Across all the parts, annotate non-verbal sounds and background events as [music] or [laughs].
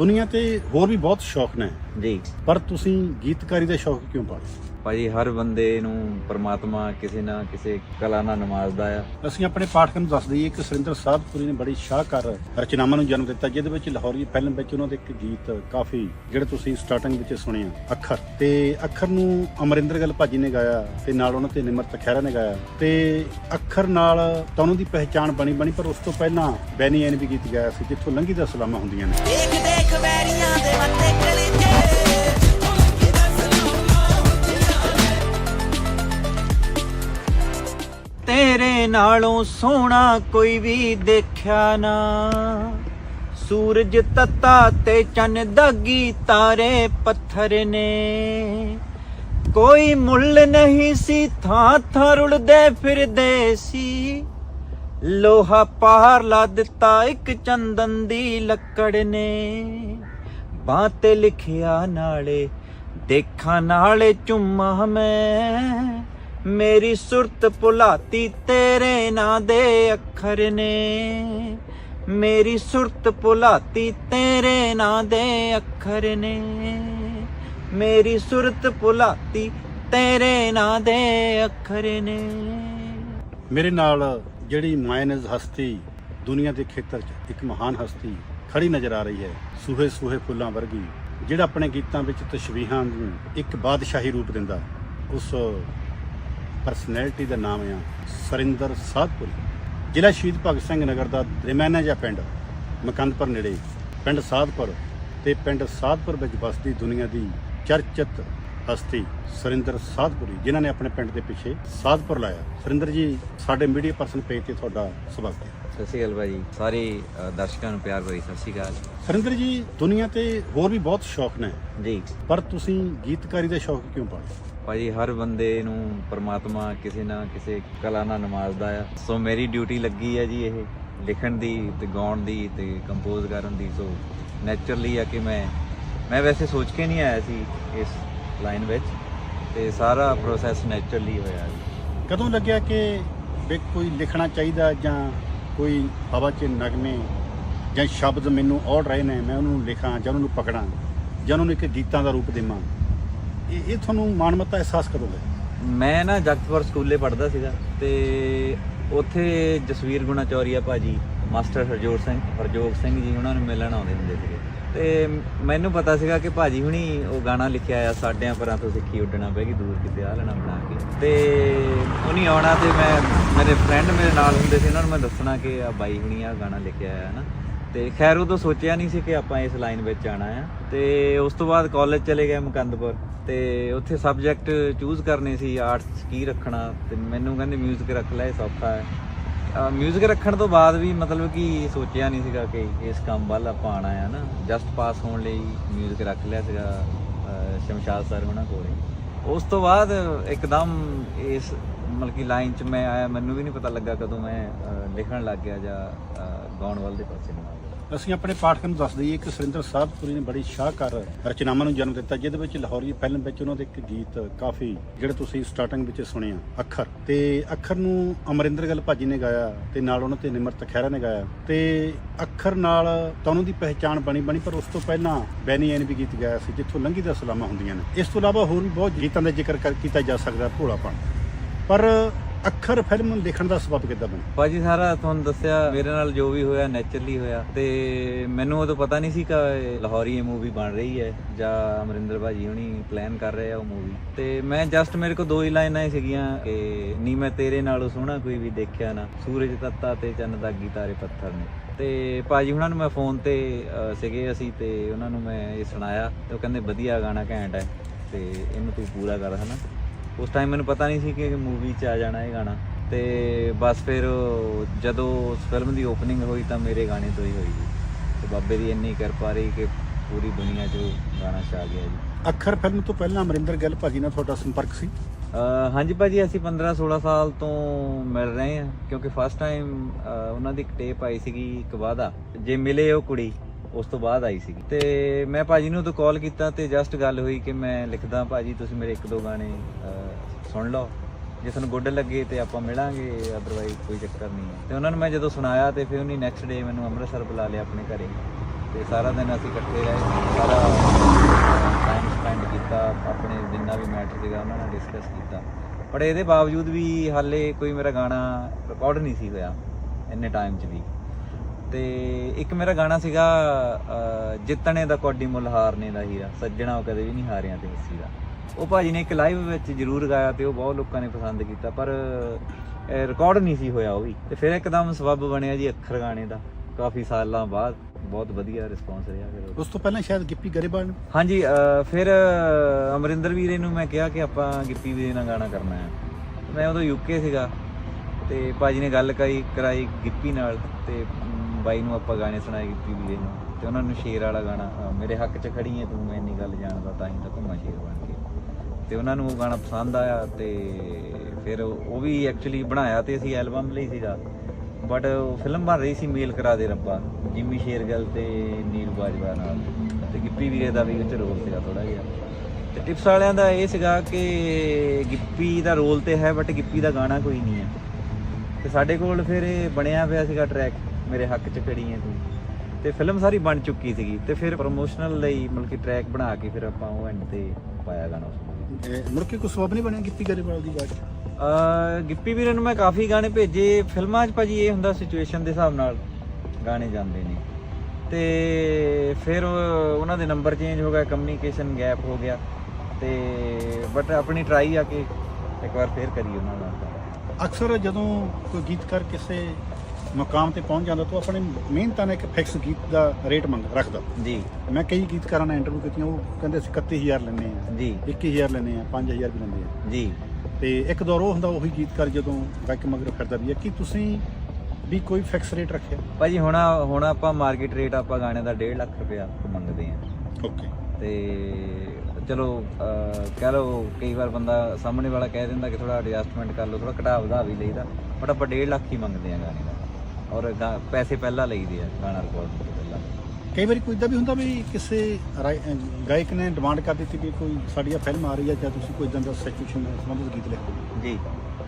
ਦੁਨੀਆ ਤੇ ਹੋਰ ਵੀ ਬਹੁਤ ਸ਼ੌਕ ਨੇ। ਜੀ। ਪਰ ਤੁਸੀਂ ਗੀਤਕਾਰੀ ਦਾ ਸ਼ੌਕ ਕਿਉਂ ਪਾਲਿਆ ਭਾਜੀ ਹਰ ਬੰਦੇ ਨੂੰ ਪ੍ਰਮਾਤਮਾ ਕਿਸੇ ਨਾ ਕਿਸੇ ਕਲਾ ਨਾਲ ਨਵਾਜ਼ਦਾ ਆ। ਅਸੀਂ ਆਪਣੇ ਪਾਠਕਾਂ ਨੂੰ ਦੱਸ ਦਈਏ ਕਿ ਸੁਰਿੰਦਰ ਸਾਧਪੁਰੀ ਨੇ ਬੜੀ ਸ਼ਾਹਕਾਰ ਰਚਨਾਵਾਂ ਨੂੰ ਜਨਮ ਦਿੱਤਾ ਜਿਹਦੇ ਵਿੱਚ ਲਾਹੌਰੀ ਫਿਲਮ ਵਿੱਚ ਉਹਨਾਂ ਦੇ ਇੱਕ ਗੀਤ ਕਾਫੀ ਜਿਹੜੇ ਤੁਸੀਂ ਸਟਾਰਟਿੰਗ ਵਿੱਚ ਸੁਣਿਆ ਅੱਖਰ। ਤੇ ਅੱਖਰ ਨੂੰ ਅਮਰਿੰਦਰ ਗਿੱਲ ਭਾਜੀ ਨੇ ਗਾਇਆ ਤੇ ਨਾਲ ਉਹਨਾਂ ਤੇ ਨਿਮਰਤ ਖਹਿਰਾ ਨੇ ਗਾਇਆ। ਤੇ ਅੱਖਰ ਨਾਲ ਤਾਂ ਉਹਨਾਂ ਦੀ ਪਹਿਚਾਣ ਬਣੀ ਬਣੀ ਪਰ ਉਸ ਤੋਂ ਪਹਿਲਾਂ ਬੈਨੀ ਐਨ ਵੀ ਗੀਤ ਗਾਇਆ ਸੀ ਜਿੱਥੋਂ ਲੰਘੀ ਦਾ ਸਲਾਮਾਂ ਹੁੰਦੀਆਂ ਨੇ। ਦੇਖ ਦੇਖ ਵੈਰੀਆਂ ਦੇ ਮੱਥੇ ਕਲੀਜੇ ਤੇਰੇ ਨਾਲੋਂ ਸੋਹਣਾ ਕੋਈ ਵੀ ਦੇਖਿਆ ਨਾ। ਸੂਰਜ ਤੱਤਾ ਤੇ ਚੰਨ ਦਾਗੀ ਤਾਰੇ ਪੱਥਰ ਨੇ। ਕੋਈ ਮੁੱਲ ਨਹੀਂ ਸੀ, ਥਾਂ ਥਾਂ ਰੁਲਦੇ ਫਿਰਦੇ ਸੀ। ਲੋਹਾ ਪਾਰ ਲਾ ਦਿੱਤਾ ਇੱਕ ਚੰਦਨ ਦੀ ਲੱਕੜ ਨੇ। ਬਾਂਹ ਤੇ ਲਿਖਿਆ ਨਾਲੇ, ਦੇਖਾਂ ਨਾਲੇ ਚੁੰਮਾ ਮੈਂ। ਮੇਰੀ ਸੁਰਤ ਭੁਲਾਤੀ, ਤੇਰੇ ਨਾਂ ਦੇ ਅੱਖਰ ਨੇ। ਮੇਰੀ ਸੁਰਤ ਭੁਲਾਤੀ, ਤੇਰੇ ਨਾਂ ਦੇ ਅੱਖਰ ਨੇ। ਮੇਰੀ ਸੁਰਤ ਭੁਲਾਤੀ, ਤੇਰੇ ਨਾਂ ਦੇ ਅੱਖਰ ਨੇ। ਮੇਰੇ ਨਾਲ ਜਿਹੜੀ ਮਾਇਨਜ਼ ਹਸਤੀ ਦੁਨੀਆ ਦੇ ਖੇਤਰ 'ਚ ਇੱਕ ਮਹਾਨ ਹਸਤੀ ਖੜੀ ਨਜ਼ਰ ਆ ਰਹੀ ਹੈ, ਸੂਹੇ ਸੂਹੇ ਫੁੱਲਾਂ ਵਰਗੀ, ਜਿਹੜਾ ਆਪਣੇ ਗੀਤਾਂ ਵਿੱਚ ਤਸ਼ਬੀਹਾਂ ਨੂੰ ਇੱਕ ਬਾਦਸ਼ਾਹੀ ਰੂਪ ਦਿੰਦਾ, ਉਸ ਪਰਸਨੈਲਿਟੀ ਦਾ ਨਾਮ ਆ ਸਰਿੰਦਰ ਸਾਧਪੁਰੀ। ਜ਼ਿਲ੍ਹਾ ਸ਼ਹੀਦ ਭਗਤ ਸਿੰਘ ਨਗਰ ਦਾ ਦਰਮਿਆਨਾ ਜਿਹਾ ਪਿੰਡ ਮਕੰਦਪੁਰ ਨੇੜੇ। ਪਿੰਡ ਸਾਧਪੁਰ ਤੇ ਪਿੰਡ ਸਾਧਪੁਰ ਵਿੱਚ ਵਸਦੀ ਦੁਨੀਆ ਦੀ ਚਰਚਿਤ ਹਸਤੀ ਸਰਿੰਦਰ ਸਾਧਪੁਰੀ ਜਿਨ੍ਹਾਂ ਨੇ ਆਪਣੇ ਪਿੰਡ ਦੇ ਪਿੱਛੇ ਸਾਧਪੁਰ ਲਾਇਆ। ਸਰਿੰਦਰ ਜੀ ਸਾਡੇ ਮੀਡੀਆ ਪਰਸਨ ਪੇਜ ਤੇ ਤੁਹਾਡਾ ਸਵਾਗਤ ਹੈ। ਸਤਿ ਸ਼੍ਰੀ ਅਕਾਲ ਭਾਜੀ। ਸਾਰੇ ਦਰਸ਼ਕਾਂ ਨੂੰ ਪਿਆਰ ਭਰੀ ਸਤਿ ਸ਼੍ਰੀ ਅਕਾਲ। ਸਰਿੰਦਰ ਜੀ ਦੁਨੀਆ ਤੇ ਹੋਰ ਵੀ ਬਹੁਤ ਸ਼ੌਕ ਨੇ। ਜੀ। ਪਰ ਤੁਸੀਂ ਗੀਤਕਾਰੀ ਦਾ ਸ਼ੌਕ ਕਿਉਂ ਪਾਲਿਆ ਭਾਜੀ, ਹਰ ਬੰਦੇ ਨੂੰ ਪਰਮਾਤਮਾ ਕਿਸੇ ਨਾ ਕਿਸੇ ਕਲਾ ਨਾਲ ਨਵਾਜ਼ਦਾ ਆ। ਸੋ ਮੇਰੀ ਡਿਊਟੀ ਲੱਗੀ ਆ ਜੀ ਇਹ ਲਿਖਣ ਦੀ ਤੇ ਗਾਉਣ ਦੀ ਤੇ ਕੰਪੋਜ਼ ਕਰਨ ਦੀ। ਸੋ ਨੇਚਰਲੀ ਆ ਕਿ ਮੈਂ ਮੈਂ ਵੈਸੇ ਸੋਚ ਕੇ ਨਹੀਂ ਆਇਆ ਸੀ ਇਸ ਲਾਈਨ ਵਿੱਚ ਤੇ ਸਾਰਾ ਪ੍ਰੋਸੈਸ ਨੇਚਰਲੀ ਹੋਇਆ ਜੀ। ਕਦੋਂ ਲੱਗਿਆ ਕਿ ਵੀ ਕੋਈ ਲਿਖਣਾ ਚਾਹੀਦਾ ਜਾਂ ਕੋਈ ਹਵਾ 'ਚ ਨਗਮੇ ਜਾਂ ਸ਼ਬਦ ਮੈਨੂੰ ਔੜ ਰਹੇ ਨੇ, ਮੈਂ ਉਹਨੂੰ ਲਿਖਾਂ ਜਾਂ ਉਹਨੂੰ ਪਕੜਾਂ ਜਾਂ ਉਹਨੂੰ ਇੱਕ ਗੀਤਾਂ ਦਾ ਰੂਪ ਦੇਵਾਂ? ਇਹ ਇਹ ਤੁਹਾਨੂੰ ਮਾਨਮਤਾ ਅਹਿਸਾਸ ਕਦੋਂ ਮੈਂ ਨਾ ਜਗਤਪੁਰ ਸਕੂਲੇ ਪੜ੍ਹਦਾ ਸੀਗਾ ਤੇ ਉੱਥੇ ਜਸਵੀਰ ਗੁਣਾ ਚੌਰੀਆ ਭਾਜੀ, ਮਾਸਟਰ ਹਰਜੋਤ ਸਿੰਘ ਹਰਜੋਤ ਸਿੰਘ ਜੀ ਉਹਨਾਂ ਨੂੰ ਮਿਲਣ ਆਉਂਦੇ ਹੁੰਦੇ ਸੀਗੇ। ਤੇ ਮੈਨੂੰ ਪਤਾ ਸੀਗਾ ਕਿ ਭਾਜੀ ਹੁਣੀ ਉਹ ਗਾਣਾ ਲਿਖਿਆ ਆ, ਸਾਡਿਆਂ ਪਰਾਂ ਤੋਂ ਸਿੱਖੀ ਉੱਡਣਾ ਪੈਗੀ ਦੂਰ ਕਿਤੇ ਆ ਲੈਣਾ ਬਣਾ ਕੇ। ਤੇ ਉਹਨੇ ਆਉਣਾ ਤੇ ਮੈਂ, ਮੇਰੇ ਫਰੈਂਡ ਮੇਰੇ ਨਾਲ ਹੁੰਦੇ ਸੀ, ਉਹਨਾਂ ਨੂੰ ਮੈਂ ਦੱਸਣਾ ਕਿ ਆ ਬਾਈ ਹੁਣੀ ਆ ਗਾਣਾ ਲਿਖਿਆ ਆ ਨਾ। ਤੇ ਖੈਰ ਉਦੋਂ ਸੋਚਿਆ ਨਹੀਂ ਸੀ ਕਿ ਆਪਾਂ ਇਸ ਲਾਈਨ ਵਿੱਚ ਆਣਾ ਆ ਤੇ ਉਸ ਤੋਂ ਬਾਅਦ ਕਾਲਜ ਚਲੇ ਗਏ ਮੁਕੰਦਪੁਰ ਤੇ ਉੱਥੇ ਸਬਜੈਕਟ ਚੂਜ਼ ਕਰਨੇ ਸੀ ਆਰਟਸ ਕੀ ਰੱਖਣਾ ਤੇ ਮੈਨੂੰ ਕਹਿੰਦੇ 뮤직 ਰੱਖ ਲੈ ਇਹ ਸੌਖਾ ਹੈ 뮤직 ਰੱਖਣ ਤੋਂ ਬਾਅਦ ਵੀ ਮਤਲਬ ਕਿ ਸੋਚਿਆ ਨਹੀਂ ਸੀਗਾ ਕਿ ਇਸ ਕੰਮ ਵੱਲ ਆਪਾਂ ਆਣਾ ਆ ਨਾ ਜਸਟ ਪਾਸ ਹੋਣ ਲਈ 뮤직 ਰੱਖ ਲਿਆ ਸੀਗਾ ਅਹ ਸ਼ਮਸ਼ਾਦ ਸਰ ਉਹਨਾਂ ਕੋਲੇ ਉਸ ਤੋਂ ਬਾਅਦ ਇੱਕਦਮ ਇਸ ਮਤਲਬ ਕਿ ਲਾਈਨ 'ਚ ਮੈਂ ਆਇਆ ਮੈਨੂੰ ਵੀ ਨਹੀਂ ਪਤਾ ਲੱਗਾ ਕਦੋਂ ਮੈਂ ਅਹ, ਲਿਖਣ ਲੱਗ ਗਿਆ ਜਾਂ ਅਹ, ਗਾਉਣ ਵੱਲ ਦੇ ਪਾਸੇ ਨੂੰ ਆ ਗਿਆ ਅਸੀਂ ਆਪਣੇ ਪਾਠਕਾਂ ਨੂੰ ਦੱਸ ਦਈਏ ਕਿ ਸੁਰਿੰਦਰ ਸਾਹਿਬ ਪੁਰੀ ਨੇ ਬੜੀ ਸ਼ਾਹਕਾਰ ਰਚਨਾਵਾਂ ਨੂੰ ਜਨਮ ਦਿੱਤਾ, ਜਿਹਦੇ ਵਿੱਚ ਲਾਹੌਰੀ ਫਿਲਮ ਵਿੱਚ ਉਹਨਾਂ ਦੇ ਇੱਕ ਗੀਤ ਕਾਫੀ ਜਿਹੜੇ ਤੁਸੀਂ ਸਟਾਰਟਿੰਗ ਵਿੱਚ ਸੁਣਿਆ ਅੱਖਰ। ਤੇ ਅੱਖਰ ਨੂੰ ਅਮਰਿੰਦਰ ਗਿੱਲ ਭਾਜੀ ਨੇ ਗਾਇਆ ਤੇ ਨਾਲ ਉਹਨਾਂ ਤੇ ਨਿਮਰਤ ਖਹਿਰਾ ਨੇ ਗਾਇਆ। ਤੇ ਅੱਖਰ ਨਾਲ ਤਾਂ ਉਹਨਾਂ ਦੀ ਪਹਿਚਾਣ ਬਣੀ ਬਣੀ, ਪਰ ਉਸ ਤੋਂ ਪਹਿਲਾਂ ਬੈਨੀ ਐਨ ਵੀ ਗੀਤ ਗਾਇਆ ਸੀ, ਜਿੱਥੋਂ ਲੰਘੀ ਦਾ ਸਲਾਮਾਂ ਹੁੰਦੀਆਂ ਨੇ। ਇਸ ਤੋਂ ਇਲਾਵਾ ਹੋਰ ਵੀ ਬਹੁਤ ਗੀਤਾਂ ਦਾ ਜ਼ਿਕਰ ਕਰ- ਕੀਤਾ ਜਾ ਸਕਦਾ ਭੋਲਾਪਣ। ਪਰ ਅੱਖਰ ਫਿਲਮ ਲਿਖਣ ਦਾ ਸਬਬ ਕਿੱਦਾਂ ਬਣਿਆ ਭਾਜੀ, ਸਾਰਾ ਤੁਹਾਨੂੰ ਦੱਸਿਆ, ਮੇਰੇ ਨਾਲ ਜੋ ਵੀ ਹੋਇਆ ਨੇਚਰਲੀ ਹੋਇਆ। ਤੇ ਮੈਨੂੰ ਉਦੋਂ ਪਤਾ ਨਹੀਂ ਸੀ ਕਿ ਲਾਹੌਰੀ ਇਹ ਮੂਵੀ ਬਣ ਰਹੀ ਹੈ, ਜਾਂ ਅਮਰਿੰਦਰ ਭਾਜੀ ਹੁਣੀ ਪਲਾਨ ਕਰ ਰਹੇ ਆ ਉਹ ਮੂਵੀ ਤੇ ਮੈਂ ਜਸਟ ਮੇਰੇ ਕੋਲ ਦੋ ਹੀ ਲਾਈਨਾਂ ਹੀ ਸੀਗੀਆਂ ਕਿ ਨੀ ਮੈਂ ਤੇਰੇ ਨਾਲੋਂ ਸੋਹਣਾ ਕੋਈ ਵੀ ਦੇਖਿਆ ਨਾ। ਸੂਰਜ ਤੱਤਾ ਤੇ ਚੰਨ ਦਾਗੀ ਤਾਰੇ ਪੱਥਰ ਨੇ। ਤੇ ਭਾਜੀ ਹੁਣਾਂ ਨੂੰ ਮੈਂ ਫੋਨ ਤੇ ਸੀਗੇ ਅਸੀਂ ਤੇ ਉਹਨਾਂ ਨੂੰ ਮੈਂ ਇਹ ਸੁਣਾਇਆ, ਤੇ ਉਹ ਕਹਿੰਦੇ, ਵਧੀਆ ਗਾਣਾ ਘੈਂਟ ਹੈ। ਤੇ ਇਹਨੂੰ ਤੂੰ ਪੂਰਾ ਕਰ ਹਨਾ। ਉਸ ਟਾਈਮ ਮੈਨੂੰ ਪਤਾ ਨਹੀਂ ਸੀ ਕਿ ਮੂਵੀ 'ਚ ਆ ਜਾਣਾ ਇਹ ਗਾਣਾ। ਤੇ ਬਸ ਫਿਰ ਜਦੋਂ ਉਸ ਫਿਲਮ ਦੀ ਓਪਨਿੰਗ ਹੋਈ ਤਾਂ ਮੇਰੇ ਗਾਣੇ ਤੋਂ ਹੀ ਹੋਈ ਜੀ। ਤੇ ਬਾਬੇ ਦੀ ਇੰਨੀ ਕਿਰਪਾ ਰਹੀ ਕਿ ਪੂਰੀ ਦੁਨੀਆ 'ਚ ਗਾਣਾ ਛਾ ਗਿਆ ਜੀ। ਅੱਖਰ ਫਿਲਮ ਤੋਂ ਪਹਿਲਾਂ ਅਮਰਿੰਦਰ ਗਿੱਲ ਭਾਜੀ ਨਾਲ ਤੁਹਾਡਾ ਸੰਪਰਕ ਸੀ? ਹਾਂਜੀ ਭਾਜੀ ਅਸੀਂ 15 16 ਸਾਲ ਤੋਂ ਮਿਲ ਰਹੇ ਹਾਂ ਕਿਉਂਕਿ ਫਸਟ ਟਾਈਮ ਉਹਨਾਂ ਦੀ ਇੱਕ ਟੇਪ ਆਈ ਸੀਗੀ ਇੱਕ ਵਾਦਾ ਜੇ ਮਿਲੇ ਉਹ ਕੁੜੀ। ਉਸ ਤੋਂ ਬਾਅਦ ਆਈ ਸੀਗੀ। ਤੇ ਮੈਂ ਭਾਜੀ ਨੂੰ ਉਦੋਂ ਕਾਲ ਕੀਤਾ ਤੇ ਜਸਟ ਗੱਲ ਹੋਈ ਕਿ ਮੈਂ ਲਿਖਦਾ, ਭਾਜੀ, ਤੁਸੀਂ ਮੇਰੇ ਇੱਕ ਦੋ ਗਾਣੇ ਸੁਣ ਲਓ। ਜੇ ਤੁਹਾਨੂੰ ਗੁੱਡ ਲੱਗੇ ਤੇ ਆਪਾਂ ਮਿਲਾਂਗੇ ਅਦਰਵਾਈਜ਼ ਕੋਈ ਚੱਕਰ ਨਹੀਂ ਹੈ। ਤੇ ਉਹਨਾਂ ਨੂੰ ਮੈਂ ਜਦੋਂ ਸੁਣਾਇਆ ਤੇ ਫਿਰ ਉਹਨੇ ਨੈਕਸਟ ਡੇ ਮੈਨੂੰ ਅੰਮ੍ਰਿਤਸਰ ਬੁਲਾ ਲਿਆ ਆਪਣੇ ਘਰੇ। ਤੇ ਸਾਰਾ ਦਿਨ ਅਸੀਂ ਇਕੱਠੇ ਰਹੇ, ਸਾਰਾ ਟਾਈਮ ਸਪੈਂਡ ਕੀਤਾ, ਆਪਣੇ ਜਿੰਨਾ ਵੀ ਮੈਟਰ ਸੀਗਾ ਉਹਨਾਂ ਨਾਲ ਡਿਸਕਸ ਕੀਤਾ। ਪਰ ਇਹਦੇ ਬਾਵਜੂਦ ਵੀ ਹਾਲੇ ਕੋਈ ਮੇਰਾ ਗਾਣਾ ਰਿਕਾਰਡ ਨਹੀਂ ਸੀ ਹੋਇਆ, ਇੰਨੇ ਟਾਈਮ 'ਚ ਵੀ। ਤੇ ਇੱਕ ਮੇਰਾ ਗਾਣਾ ਸੀਗਾ ਜਿੱਤਣੇ ਦਾ ਕੋਡੀ ਮੁੱਲ ਹਾਰਨੇ ਦਾ ਹੀਰਾ ਸੱਜਣਾ ਉਹ ਕਦੇ ਵੀ ਨਹੀਂ ਹਾਰਿਆ ਤੇ ਹੱਸੀ ਦਾ। ਉਹ ਭਾਜੀ ਨੇ ਇੱਕ ਲਾਈਵ ਵਿੱਚ ਜ਼ਰੂਰ ਗਾਇਆ ਤੇ ਉਹ ਬਹੁਤ ਲੋਕਾਂ ਨੇ ਪਸੰਦ ਕੀਤਾ ਪਰ ਰਿਕਾਰਡ ਨਹੀਂ ਸੀ ਹੋਇਆ ਉਹ ਵੀ। ਤੇ ਫਿਰ ਇੱਕਦਮ ਸਬੱਬ ਬਣਿਆ ਜੀ ਅੱਖਰ ਗਾਣੇ ਦਾ ਕਾਫੀ ਸਾਲਾਂ ਬਾਅਦ। ਬਹੁਤ ਵਧੀਆ ਰਿਸਪੌਂਸ ਰਿਹਾ ਫਿਰ। ਉਸ ਤੋਂ ਪਹਿਲਾਂ ਸ਼ਾਇਦ ਗਿੱਪੀ ਗਰੇਵਾਲ ਨੇ? ਹਾਂਜੀ ਫਿਰ ਅਮਰਿੰਦਰ ਵੀਰੇ ਨੂੰ ਮੈਂ ਕਿਹਾ ਕਿ ਆਪਾਂ ਗਿੱਪੀ ਵੀਰੇ ਨਾਲ ਗਾਣਾ ਕਰਨਾ ਹੈ। ਮੈਂ ਉਦੋਂ ਯੂਕੇ ਸੀਗਾ ਤੇ ਭਾਜੀ ਨੇ ਗੱਲ ਕਰੀ ਕਰਾਈ ਗਿੱਪੀ ਨਾਲ ਤੇ ਬਾਈ ਨੂੰ ਆਪਾਂ ਗਾਣੇ ਸੁਣਾਏ ਗਿੱਪੀ ਵੀਰੇ ਨੂੰ ਤੇ ਉਹਨਾਂ ਨੂੰ ਸ਼ੇਰ ਵਾਲਾ ਗਾਣਾ ਅਹ, ਮੇਰੇ ਹੱਕ 'ਚ ਖੜੀ ਹੈ ਤੂੰ ਮੈਂ ਇੰਨੀ ਗੱਲ ਜਾਣਦਾ ਤਾਂ ਹੀ ਤਾਂ ਘੁੰਮਾ ਸ਼ੇਰ ਬਣ ਕੇ। ਤੇ ਉਹਨਾਂ ਨੂੰ ਉਹ ਗਾਣਾ ਪਸੰਦ ਆਇਆ ਤੇ ਫਿਰ ਉਹ ਉਹ ਵੀ ਐਕਚੁਅਲੀ ਬਣਾਇਆ ਤੇ ਅਸੀਂ ਐਲਬਮ ਲਈ ਸੀਗਾ। ਬਟ ਫਿਲਮ ਬਣ ਰਹੀ ਸੀ ਮੇਲ ਕਰਾ ਦੇ ਰੱਬਾ ਜਿੰਮੀ ਸ਼ੇਰਗਲ ਤੇ ਨੀਲ ਬਾਜਵਾ ਨਾਲ। ਤੇ ਗਿੱਪੀ ਵੀਰੇ ਦਾ ਵੀ ਵਿੱਚ ਰੋਲ ਸੀਗਾ ਥੋੜਾ ਜਿਹਾ। ਤੇ ਟਿਪਸ ਵਾਲਿਆਂ ਦਾ ਇਹ ਸੀਗਾ ਕਿ ਗਿੱਪੀ ਦਾ ਰੋਲ ਤੇ ਹੈ ਬਟ ਗਿੱਪੀ ਦਾ ਗਾਣਾ ਕੋਈ ਨਹੀਂ ਹੈ। ਤੇ ਸਾਡੇ ਕੋਲ ਫਿਰ ਇਹ ਬਣਿਆ ਪਿਆ ਸੀਗਾ ਟਰੈਕ ਮੇਰੇ ਹੱਕ 'ਚ ਖੜੀ ਹੈ ਤੂੰ। ਤੇ ਫਿਲਮ ਸਾਰੀ ਬਣ ਚੁੱਕੀ ਸੀਗੀ। ਤੇ ਫਿਰ ਪ੍ਰੋਮੋਸ਼ਨਲ ਲਈ ਮਤਲਬ ਕਿ ਟਰੈਕ ਬਣਾ ਕੇ ਫਿਰ ਆਪਾਂ ਉਹ ਐਂਡ ਤੇ ਪਾਇਆ ਗਾਣਾ ਉਸ। ਇਹ ਮੁੜ ਕੇ ਕੋਈ ਸਬਬ ਨਹੀਂ ਬਣਿਆ ਗਿੱਪੀ ਗਰੇਵਾਲ ਦੀ ਬਾਤ? ਅਹ ਗਿੱਪੀ ਵੀਰੇ ਨੂੰ ਮੈਂ ਕਾਫੀ ਗਾਣੇ ਭੇਜੇ। ਫਿਲਮਾਂ 'ਚ ਭਾਜੀ ਇਹ ਹੁੰਦਾ ਸਿਚੁਏਸ਼ਨ ਦੇ ਹਿਸਾਬ ਨਾਲ ਗਾਣੇ ਜਾਂਦੇ ਨੇ। ਤੇ ਫਿਰ ਉਹ- ਉਹਨਾਂ ਦੇ ਨੰਬਰ ਚੇਂਜ ਹੋ ਗਿਆ ਕਮਿਊਨੀਕੇਸ਼ਨ ਗੈਪ ਹੋ ਗਿਆ। ਤੇ ਬਟ ਆਪਣੀ ਟਰਾਈ ਆ ਕੇ ਇੱਕ ਵਾਰ ਫੇਰ ਕਰੀ ਉਹਨਾਂ ਨਾਲ। ਅਕਸਰ ਜਦੋਂ ਕੋਈ ਗੀਤਕਾਰ ਕਿਸੇ ਮਕਾਮ ਤੇ ਪਹੁੰਚ ਜਾਂਦਾ ਤਾਂ ਆਪਣੇ ਮਿਹਨਤਾਂ ਨਾਲ ਇੱਕ ਫਿਕਸ ਗੀਤ ਦਾ ਰੇਟ ਮੰਗ ਰੱਖਦਾ ਜੀ। ਮੈਂ ਕਈ ਗੀਤਕਾਰਾਂ ਨਾਲ ਇੰਟਰਵਿਊ ਕੀਤੀਆਂ ਉਹ ਕਹਿੰਦੇ ਅਸੀਂ 31000 ਲੈਂਦੇ ਆ ਜੀ। 21000 ਲੈਂਦੇ ਆ 5000 ਵੀ ਲੈਂਦੇ ਆ ਜੀ। ਤੇ ਇੱਕ ਦੌਰ ਉਹ ਹੁੰਦਾ ਉਹੀ ਗੀਤਕਾਰ ਜਦੋਂ ਗਾਇਕ ਮਗਰ ਫਿਰਦਾ ਵੀ ਹੈ ਕਿ ਤੁਸੀਂ ਵੀ ਕੋਈ ਫਿਕਸ ਰੇਟ ਰੱਖਿਆ? ਭਾਜੀ ਹੁਣ ਹੁਣ ਆਪਾਂ ਮਾਰਕੀਟ ਰੇਟ ਆਪਾਂ ਗਾਣੇ ਦਾ 1.5 ਲੱਖ ਰੁਪਇਆ ਮੰਗਦੇ ਆਂ ਓਕੇ ਤੇ ਚਲੋ ਕਹਿ ਲਓ ਕਈ ਵਾਰ ਬੰਦਾ ਸਾਹਮਣੇ ਵਾਲਾ ਕਹਿ ਦਿੰਦਾ ਕਿ ਥੋੜਾ ਐਡਜਸਟਮੈਂਟ ਕਰ ਲਓ ਥੋੜਾ ਘਟਾ ਵਧਾ ਵੀ ਲਈਦਾ ਬਟ ਆਪਾਂ 1.5 ਲੱਖ ਹੀ ਮੰਗਦੇ ਆ ਗਾਣੇ ਦਾ। ਔਰ ਗਾ- ਪੈਸੇ ਪਹਿਲਾਂ ਲਈਦੇ ਆ ਗਾਣਾ ਰਿਕਾਰਡ ਤੋਂ ਪਹਿਲਾਂ। ਕਈ ਵਾਰੀ ਕੋਈ ਇਦਾਂ ਵੀ ਹੁੰਦਾ ਵੀ ਕਿਸੇ ਰਾਈ- ਅਹ ਗਾਇਕ ਨੇ ਡਿਮਾਂਡ ਕਰ ਦਿੱਤੀ ਵੀ ਕੋਈ ਸਾਡੀ ਆ ਫਿਲਮ ਆ ਰਹੀ ਹੈ ਜਾਂ ਤੁਸੀਂ ਕੋਈ ਇਦਾਂ ਦਾ ਸਿਚੁਏਸ਼ਨ ਨਾਲ ਸੰਬੰਧਿਤ ਗੀਤ ਲਿਖ ਜੀ।